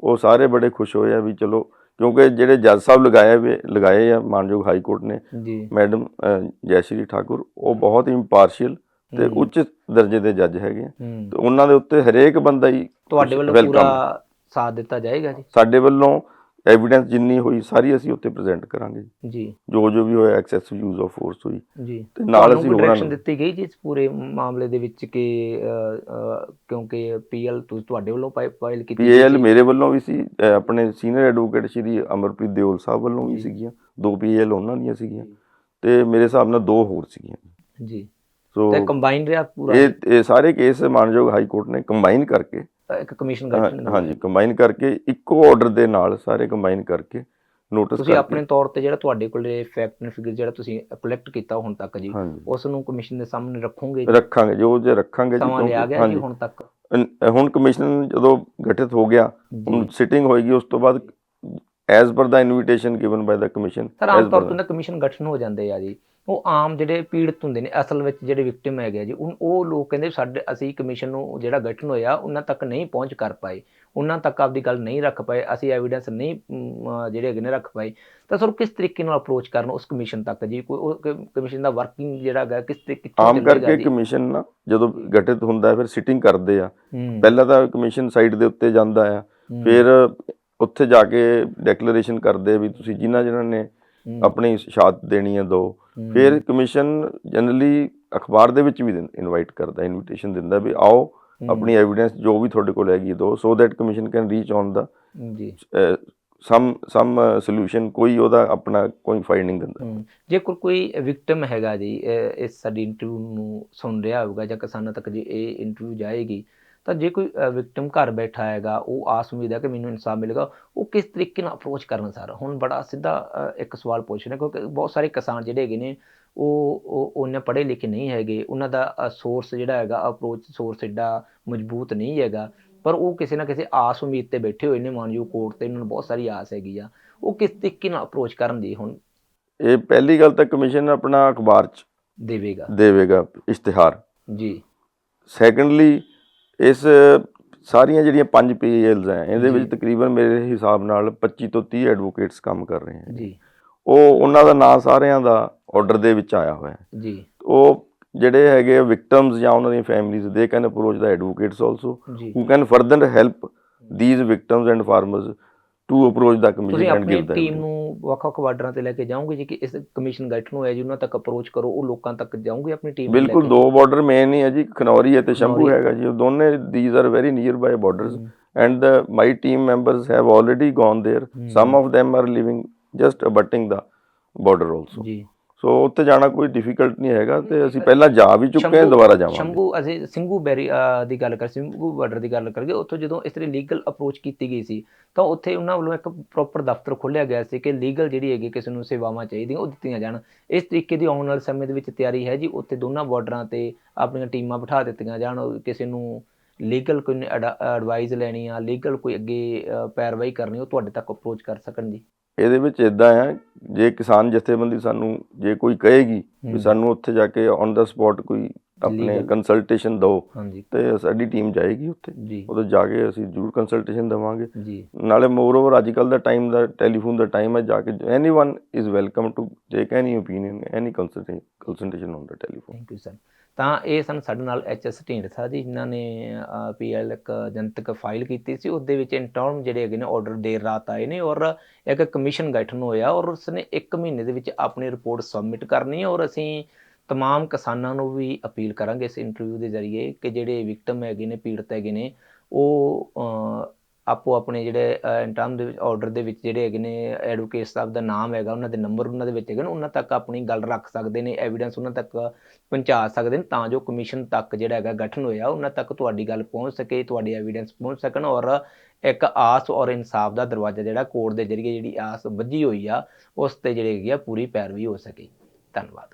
ਉਹ ਸਾਰੇ ਬੜੇ ਖੁਸ਼ ਹੋਏ ਆ ਵੀ ਚਲੋ ਕਿਉਂਕਿ ਜਿਹੜੇ ਜੱਜ ਸਾਹਿਬ ਲਗਾਏ ਵੇ ਲਗਾਏ ਆ ਮਾਨਯੋਗ ਹਾਈ ਕੋਰਟ ਨੇ ਜੀ। ਮੈਡਮ ਜੈਸ਼੍ਰੀ ਠਾਕੁਰ ਉਹ ਬਹੁਤ ਇੰਪਾਰਸ਼ੀਅਲ ਤੇ ਹੂੰ। ਉੱਚ ਦਰਜੇ ਦੇ ਜੱਜ ਹੈਗੇ ਆ। ਹੂੰ। ਤੇ ਉਹਨਾਂ ਦੇ ਉੱਤੇ ਹਰੇਕ ਬੰਦਾ ਹੀ ਤੁਹਾਡੇ ਵੱਲੋਂ ਪੂਰਾ ਸਾਥ ਦਿੱਤਾ ਜਾਏਗਾ ਜੀ? ਸਾਡੇ ਵੱਲੋਂ ਐਵੀਡੈਂਸ ਜਿੰਨੀ ਹੋਈ ਸਾਰੀ ਅਸੀਂ ਉੱਤੇ ਪ੍ਰੈਜ਼ੈਂਟ ਕਰਾਂਗੇ ਜੀ। ਜੋ। ਜੋ ਵੀ ਹੋਇਆ ਐਕਸੈਸਿਵ ਯੂਜ਼ ਆਫ ਫੋਰਸ ਹੋਈ। ਜੀ। ਤੇ ਨਾਲ ਅਸੀਂ ਹੋਰਾਂ ਨੂੰ ਦਿੱਤੀ ਗਈ ਜੀ ਇਸ ਪੂਰੇ ਮਾਮਲੇ ਦੇ ਵਿੱਚ ਕਿ ਕਿਉਂਕਿ ਪੀਐਲ ਤੁਹਾਡੇ ਵੱਲੋਂ ਫਾਈਲ ਕੀਤੀ ਸੀ। ਮੇਰੇ ਵੱਲੋਂ ਵੀ ਸੀ ਆਪਣੇ ਸੀਨੀਅਰ ਐਡਵੋਕੇਟ ਸ਼੍ਰੀ ਅਮਰਪ੍ਰੀਤ ਦਿਓਲ ਸਾਹਿਬ ਵੱਲੋਂ ਵੀ। ਸੀਗੀਆਂ। ਦੋ ਪੀਏਐਲ ਉਹਨਾਂ ਦੀਆਂ ਸੀਗੀਆਂ। ਤੇ ਮੇਰੇ ਹਿਸਾਬ ਨਾਲ ਦੋ ਹੋਰ ਸੀਗੀਆਂ। ਜੀ। ਸੋ ਤੇ ਕੰਬਾਈਨ ਰਿਹਾ ਪੂਰਾ? ਇਹ ਸਾਰੇ ਕੇਸ ਮਾਨਯੋਗ ਹਾਈ ਕੋਰਟ ਨੇ ਕੰਬਾਈਨ ਕਰਕੇ ਇੱਕ ਕਮਿਸ਼ਨ ਹਾਂ- ਗਠਨ ਹਾਂਜੀ ਕੰਬਾਈਨ ਕਰਕੇ ਇੱਕੋ ਆਰਡਰ ਦੇ ਨਾਲ ਸਾਰੇ ਕੰਬਾਈਨ ਕਰਕੇ ਨੋਟਿਸ ਤੁਸੀਂ ਕਰਕੇ। ਆਪਣੇ ਤੌਰ ਤੇ ਜਿਹੜਾ ਤੁਹਾਡੇ ਕੋਲੇ ਫੈਕਟ ਐਂਡ ਫਿਗਰ ਜਿਹੜਾ ਤੁਸੀਂ ਕਲੈਕਟ ਕੀਤਾ ਹੁਣ ਤੱਕ ਜੀ ਉਸ ਨੂੰ ਕਮਿਸ਼ਨ ਦੇ ਸਾਹਮਣੇ ਰੱਖੋਗੇ ਜੀ? ਰੱਖਾਂਗੇ ਜੋ ਜੇ ਰੱਖਾਂਗੇ ਜੀ ਸਮਾਂ ਲਿਆ ਗਿਆ ਜੀ ਹੁਣ ਤੱਕ? ਹੁਣ ਕਮਿਸ਼ਨ ਜਦੋਂ ਗਠਿਤ ਹੋ ਗਿਆ ਹੁਣ ਸਿਟਿੰਗ ਹੋਏਗੀ ਉਸ ਤੋਂ ਬਾਅਦ as per the invitation given by the commission sir ਆਮ ਤੌਰ ਤੇ ਕਮਿਸ਼ਨ ਗਠਨ ਹੋ ਜਾਂਦੇ ਆ ਜੀ। ਉਹ ਆਮ ਜਿਹੜੇ ਪੀੜਤ ਹੁੰਦੇ ਨੇ ਅਸਲ ਵਿੱਚ ਜਿਹੜੇ ਵਿਕਟਿਮ ਹੈਗੇ ਜੀ ਉਹ ਲੋਕ ਕਹਿੰਦੇ ਸਾਡੇ ਅਸੀਂ ਕਮਿਸ਼ਨ ਨੂੰ ਜਿਹੜਾ ਗਠਨ ਹੋਇਆ ਉਹਨਾਂ ਤੱਕ ਨਹੀਂ ਪਹੁੰਚ ਕਰ ਪਾਏ। ਉਹਨਾਂ ਤੱਕ ਆਪਦੀ ਗੱਲ ਨਹੀਂ ਰੱਖ ਪਾਏ ਅਸੀਂ ਐਵੀਡੈਂਸ ਨਹੀਂ ਜਿਹੜੇ ਹੈਗੇ ਨੇ ਰੱਖ ਪਾਏ। ਤਾਂ ਸਰ ਕਿਸ ਤਰੀਕੇ ਨਾਲ ਅਪਰੋਚ ਕਰਨ ਉਸ ਕਮਿਸ਼ਨ ਤੱਕ ਜੀ? ਕੋਈ ਉਹ ਕਮਿਸ਼ਨ ਦਾ ਵਰਕਿੰਗ ਜਿਹੜਾ ਹੈਗਾ ਕਿਸ ਤਰੀਕੇ ਆਮ ਕਰਕੇ? ਕਮਿਸ਼ਨ ਨਾ ਜਦੋਂ ਗਠਿਤ ਹੁੰਦਾ ਫਿਰ ਸਿਟਿੰਗ ਕਰਦੇ ਆ। ਪਹਿਲਾਂ ਤਾਂ ਕਮਿਸ਼ਨ ਸਾਈਡ ਦੇ ਉੱਤੇ ਜਾਂਦਾ ਆ। ਫਿਰ ਉੱਥੇ ਜਾ ਕੇ ਡੈਕਲੇਰੇਸ਼ਨ ਕਰਦੇ ਵੀ ਤੁਸੀਂ ਜਿਨ੍ਹਾਂ ਜਿਨ੍ਹਾਂ ਨੇ ਆਪਣੀ ਸ਼ਹਾਦਤ ਦੇਣੀ ਹੈ ਦੋ। ਫਿਰ ਕਮਿਸ਼ਨ ਜਨਰਲੀ ਅਖਬਾਰ ਦੇ ਵਿੱਚ ਵੀ ਇਨਵਾਈਟ ਕਰਦਾ ਇਨਵੀਟੇਸ਼ਨ ਦਿੰਦਾ ਵੀ ਆਓ ਆਪਣੀ ਐਵੀਡੈਂਸ ਜੋ ਵੀ ਤੁਹਾਡੇ ਕੋਲ ਹੈਗੀ ਦੋ so that commission can reach on the ਜੀ। ਸਮ ਸਮ ਸੋਲੂਸ਼ਨ ਕੋਈ ਉਹਦਾ ਆਪਣਾ ਕੋਈ ਫਾਈਂਡਿੰਗ ਦਿੰਦਾ। ਜੇ ਕੋਈ ਵਿਕਟਮ ਹੈਗਾ ਜੀ ਇਸ ਸਾਡੀ ਇੰਟਰਵਿਊ ਨੂੰ ਸੁਣ ਰਿਹਾ ਹੋਊਗਾ ਜਾਂ ਕਿਸਾਨਾਂ ਤੱਕ ਜੇ ਇਹ ਇੰਟਰਵਿਊ ਜਾਏਗੀ ਤਾਂ ਜੇ ਕੋਈ ਵਿਕਟਮ ਘਰ ਬੈਠਾ ਹੈਗਾ ਉਹ ਆਸ ਉਮੀਦ ਹੈ ਕਿ ਮੈਨੂੰ ਇਨਸਾਫ ਮਿਲੇਗਾ ਉਹ ਕਿਸ ਤਰੀਕੇ ਨਾਲ ਅਪਰੋਚ ਕਰਨ ਸਰ? ਹੁਣ ਬੜਾ ਸਿੱਧਾ ਇੱਕ ਸਵਾਲ ਪੁੱਛ ਰਿਹਾ ਕਿਉਂਕਿ ਬਹੁਤ ਸਾਰੇ ਕਿਸਾਨ ਜਿਹੜੇ ਹੈਗੇ ਨੇ ਉਹ ਉਹ ਉਹਨੇ ਪੜ੍ਹੇ ਲਿਖੇ ਨਹੀਂ ਹੈਗੇ ਉਹਨਾਂ ਦਾ ਸੋਰਸ ਜਿਹੜਾ ਹੈਗਾ ਅਪਰੋਚ ਸੋਰਸ ਏਡਾ ਮਜ਼ਬੂਤ ਨਹੀਂ ਹੈਗਾ ਪਰ ਉਹ ਕਿਸੇ ਨਾ ਕਿਸੇ ਆਸ ਉਮੀਦ ਤੇ ਬੈਠੇ ਹੋਏ ਨੇ ਮਾਨਯੋਗ ਕੋਰਟ ਤੇ ਉਹਨਾਂ ਨੂੰ ਬਹੁਤ ਸਾਰੀ ਆਸ ਹੈਗੀ ਆ ਉਹ ਕਿਸ ਤਰੀਕੇ ਨਾਲ ਅਪਰੋਚ ਕਰਨ ਜੀ ਹੁਣ? ਇਹ ਪਹਿਲੀ ਗੱਲ ਤਾਂ ਕਮਿਸ਼ਨ ਆਪਣਾ ਅਖਬਾਰ ਚ ਦੇਵੇਗਾ। ਦੇਵੇਗਾ ਇਸ਼ਤਿਹਾਰ। ਜੀ। ਸੈਕੰਡਲੀ ਇਸ ਸਾਰੀਆਂ ਜਿਹੜੀਆਂ ਪੰਜ ਪੀਐਲਸ ਹੈ ਇਹਦੇ ਵਿੱਚ। ਤਕਰੀਬਨ ਮੇਰੇ ਹਿਸਾਬ ਨਾਲ 25 ਤੋਂ 30 ਐਡਵੋਕੇਟਸ ਕੰਮ ਕਰ ਰਹੇ ਹੈ। ਜੀ। ਉਹ ਉਹਨਾਂ ਦਾ ਨਾਂ ਸਾਰਿਆਂ ਦਾ ਆਰਡਰ ਦੇ ਵਿੱਚ ਆਇਆ ਹੋਇਆ ਹੈ। ਜੀ। ਉਹ ਜਿਹੜੇ ਹੈਗੇ ਵਿਕਟਮਸ ਜਾਂ ਉਹਨਾਂ ਦੀਆਂ ਫੈਮਿਲੀਜ਼ ਦੇ can approach the advocates also ਜੀ। who can further help these victims and to approach the commission ਤੁਸੀਂ and ਆਪਣੀ give them ਟੀਮ ਨੂੰ ਵੱਖ-ਵੱਖ ਬਾਰਡਰਾਂ ਤੇ ਲੈ ਕੇ ਜਾਓਗੇ ਜੀ ਕਿ ਇਸ ਕਮਿਸ਼ਨ ਗਠਨ ਹੋਇਆ ਜੀ ਉਹਨਾਂ ਤੱਕ ਅਪਰੋਚ ਕਰੋ ਉਹ ਲੋਕਾਂ ਤੱਕ ਜਾਓਗੇ ਆਪਣੀ ਟੀਮ ਬਿਲਕੁਲ ਦੋ ਬਾਰਡਰ ਮੇਨ ਹੀ ਹੈ ਜੀ ਖਨੌਰੀ ਅਤੇ ਸ਼ੰਭੂ ਖਨੌਰੀ। ਹੈਗਾ ਜੀ ਉਹ ਦੋਨੇ are very nearby borders hmm, and the, my team members have already gone there hmm, some of them are living just abutting the border also ਜੀ ਸੋ ਉੱਥੇ ਜਾਣਾ ਕੋਈ ਡਿਫਿਕਲਟ ਨਹੀਂ ਹੈਗਾ ਤੇ ਅਸੀਂ ਪਹਿਲਾਂ ਜਾ ਵੀ ਚੁੱਕੇ ਹਾਂ ਦੁਬਾਰਾ ਜਾਵਾਂਗੇ। ਸ਼ੰਭੂ ਅਸੀਂ ਸਿੰਘੂ ਬੈਰੀ ਦੀ ਗੱਲ ਕਰ ਸਿੰਘੂ ਬਾਰਡਰ ਦੀ ਗੱਲ ਕਰੀਏ ਉੱਥੋਂ ਜਦੋਂ ਇਸ ਤਰ੍ਹਾਂ ਲੀਗਲ ਅਪਰੋਚ ਕੀਤੀ ਗਈ ਸੀ ਤਾਂ ਉੱਥੇ ਉਹਨਾਂ ਵੱਲੋਂ ਇੱਕ ਪ੍ਰੋਪਰ ਦਫ਼ਤਰ ਖੋਲ੍ਹਿਆ ਗਿਆ ਸੀ ਕਿ ਲੀਗਲ ਜਿਹੜੀ ਹੈਗੀ ਕਿਸੇ ਨੂੰ ਸੇਵਾਵਾਂ ਚਾਹੀਦੀਆਂ ਉਹ ਦਿੱਤੀਆਂ ਜਾਣ। ਇਸ ਤਰੀਕੇ ਦੀ ਆਉਣ ਵਾਲੇ ਸਮੇਂ ਦੇ ਵਿੱਚ ਤਿਆਰੀ ਹੈ ਜੀ ਉੱਥੇ ਦੋਨਾਂ ਬਾਰਡਰਾਂ ਤੇ ਆਪਣੀਆਂ ਟੀਮਾਂ ਬਿਠਾ ਦਿੱਤੀਆਂ ਜਾਣ ਕਿਸੇ ਨੂੰ ਲੀਗਲ ਕੋਈ ਐਡਵਾਈਸ ਲੈਣੀ ਆ ਲੀਗਲ ਕੋਈ ਅੱਗੇ ਪੈਰਵਾਈ ਕਰਨੀ ਉਹ ਤੁਹਾਡੇ ਤੱਕ ਅਪਰੋਚ ਕਰ ਸਕਣ ਜੀ। ਇਹਦੇ ਵਿੱਚ ਇਦਾਂ ਆ ਜੇ ਕਿਸਾਨ ਜਥੇਬੰਦੀ ਸਾਨੂੰ ਜੇ ਕੋਈ ਕਹੇਗੀ। ਵੀ ਸਾਨੂੰ ਉੱਥੇ ਜਾ ਕੇ ਔਨ ਦਾ ਸਪੌਟ ਕੋਈ ਆਪਣੇ ਕੰਸਲਟੇਸ਼ਨ ਦਿਓ ਤੇ ਸਾਡੀ ਟੀਮ ਜਾਏਗੀ ਉੱਥੇ। ਉਦੋਂ ਜਾ ਕੇ ਅਸੀਂ ਜ਼ਰੂਰ ਕੰਸਲਟੇਸ਼ਨ ਦੇਵਾਂਗੇ। ਨਾਲੇ ਮੋਰਓਵਰ ਅੱਜ ਕੱਲ ਦਾ ਟਾਈਮ ਦਾ ਟੈਲੀਫੋਨ ਦਾ ਟਾਈਮ ਹੈ ਜਾ ਕੇ anyone is welcome to take any opinion any consultation on the telephone thank you sir ਤਾਂ ਇਹ ਸਨ ਸਾਡੇ ਨਾਲ ਐਚ ਐਸ ਢੀਂਡਸਾ ਜੀ, ਜਿਨ੍ਹਾਂ ਨੇ ਪੀਐਲ ਇੱਕ ਜਨਤਕ ਫਾਈਲ ਕੀਤੀ ਸੀ ਉਸ ਦੇ ਵਿੱਚ ਇੰਟਰਨ ਜਿਹੜੇ ਹੈਗੇ ਨੇ ਆਰਡਰ ਦੇਰ ਰਾਤ ਆਏ ਨੇ ਔਰ ਇੱਕ ਕਮਿਸ਼ਨ ਗਠਨ ਹੋਇਆ ਔਰ ਉਸਨੇ 1 ਮਹੀਨੇ ਦੇ ਵਿੱਚ ਆਪਣੀ ਰਿਪੋਰਟ ਸਬਮਿਟ ਕਰਨੀ ਹੈ ਔਰ ਅਸੀਂ ਤਮਾਮ ਕਿਸਾਨਾਂ ਨੂੰ ਵੀ ਅਪੀਲ ਕਰਾਂਗੇ ਇਸ ਇੰਟਰਵਿਊ ਦੇ ਜ਼ਰੀਏ ਕਿ ਜਿਹੜੇ ਵਿਕਟਮ ਹੈਗੇ ਨੇ, ਪੀੜਤ ਹੈਗੇ ਨੇ, ਉਹ ਆਪੋ ਆਪਣੇ ਜਿਹੜੇ ਇੰਟਰਮ ਦੇ ਵਿੱਚ ਆਰਡਰ ਦੇ ਵਿੱਚ ਜਿਹੜੇ ਹੈਗੇ ਨੇ ਐਡਵੋਕੇਟ ਸਾਹਿਬ ਦਾ ਨਾਮ ਹੈਗਾ, ਉਹਨਾਂ ਦੇ ਨੰਬਰ ਉਹਨਾਂ ਦੇ ਵਿੱਚ ਹੈਗੇ ਨੇ, ਉਹਨਾਂ ਤੱਕ ਆਪਣੀ ਗੱਲ ਰੱਖ ਸਕਦੇ ਨੇ ਐਵੀਡੈਂਸ ਉਹਨਾਂ ਤੱਕ ਪਹੁੰਚਾ ਸਕਦੇ ਨੇ ਤਾਂ ਜੋ ਕਮਿਸ਼ਨ ਤੱਕ ਜਿਹੜਾ ਹੈਗਾ ਗਠਨ ਹੋਇਆ, ਉਹਨਾਂ ਤੱਕ ਤੁਹਾਡੀ ਗੱਲ ਪਹੁੰਚ ਸਕੇ, ਤੁਹਾਡੀ ਐਵੀਡੈਂਸ ਪਹੁੰਚ ਸਕਣ ਔਰ ਇੱਕ ਆਸ ਔਰ ਇਨਸਾਫ ਦਾ ਦਰਵਾਜ਼ਾ ਜਿਹੜਾ ਕੋਰਟ ਦੇ ਜ਼ਰੀਏ ਜਿਹੜੀ ਆਸ ਵੱਜੀ ਹੋਈ ਆ, ਉਸ ਤੇ ਜਿਹੜੀ ਹੈਗੀ ਆ ਪੂਰੀ ਪੈਰਵੀ ਹੋ ਸਕੇ। ਧੰਨਵਾਦ।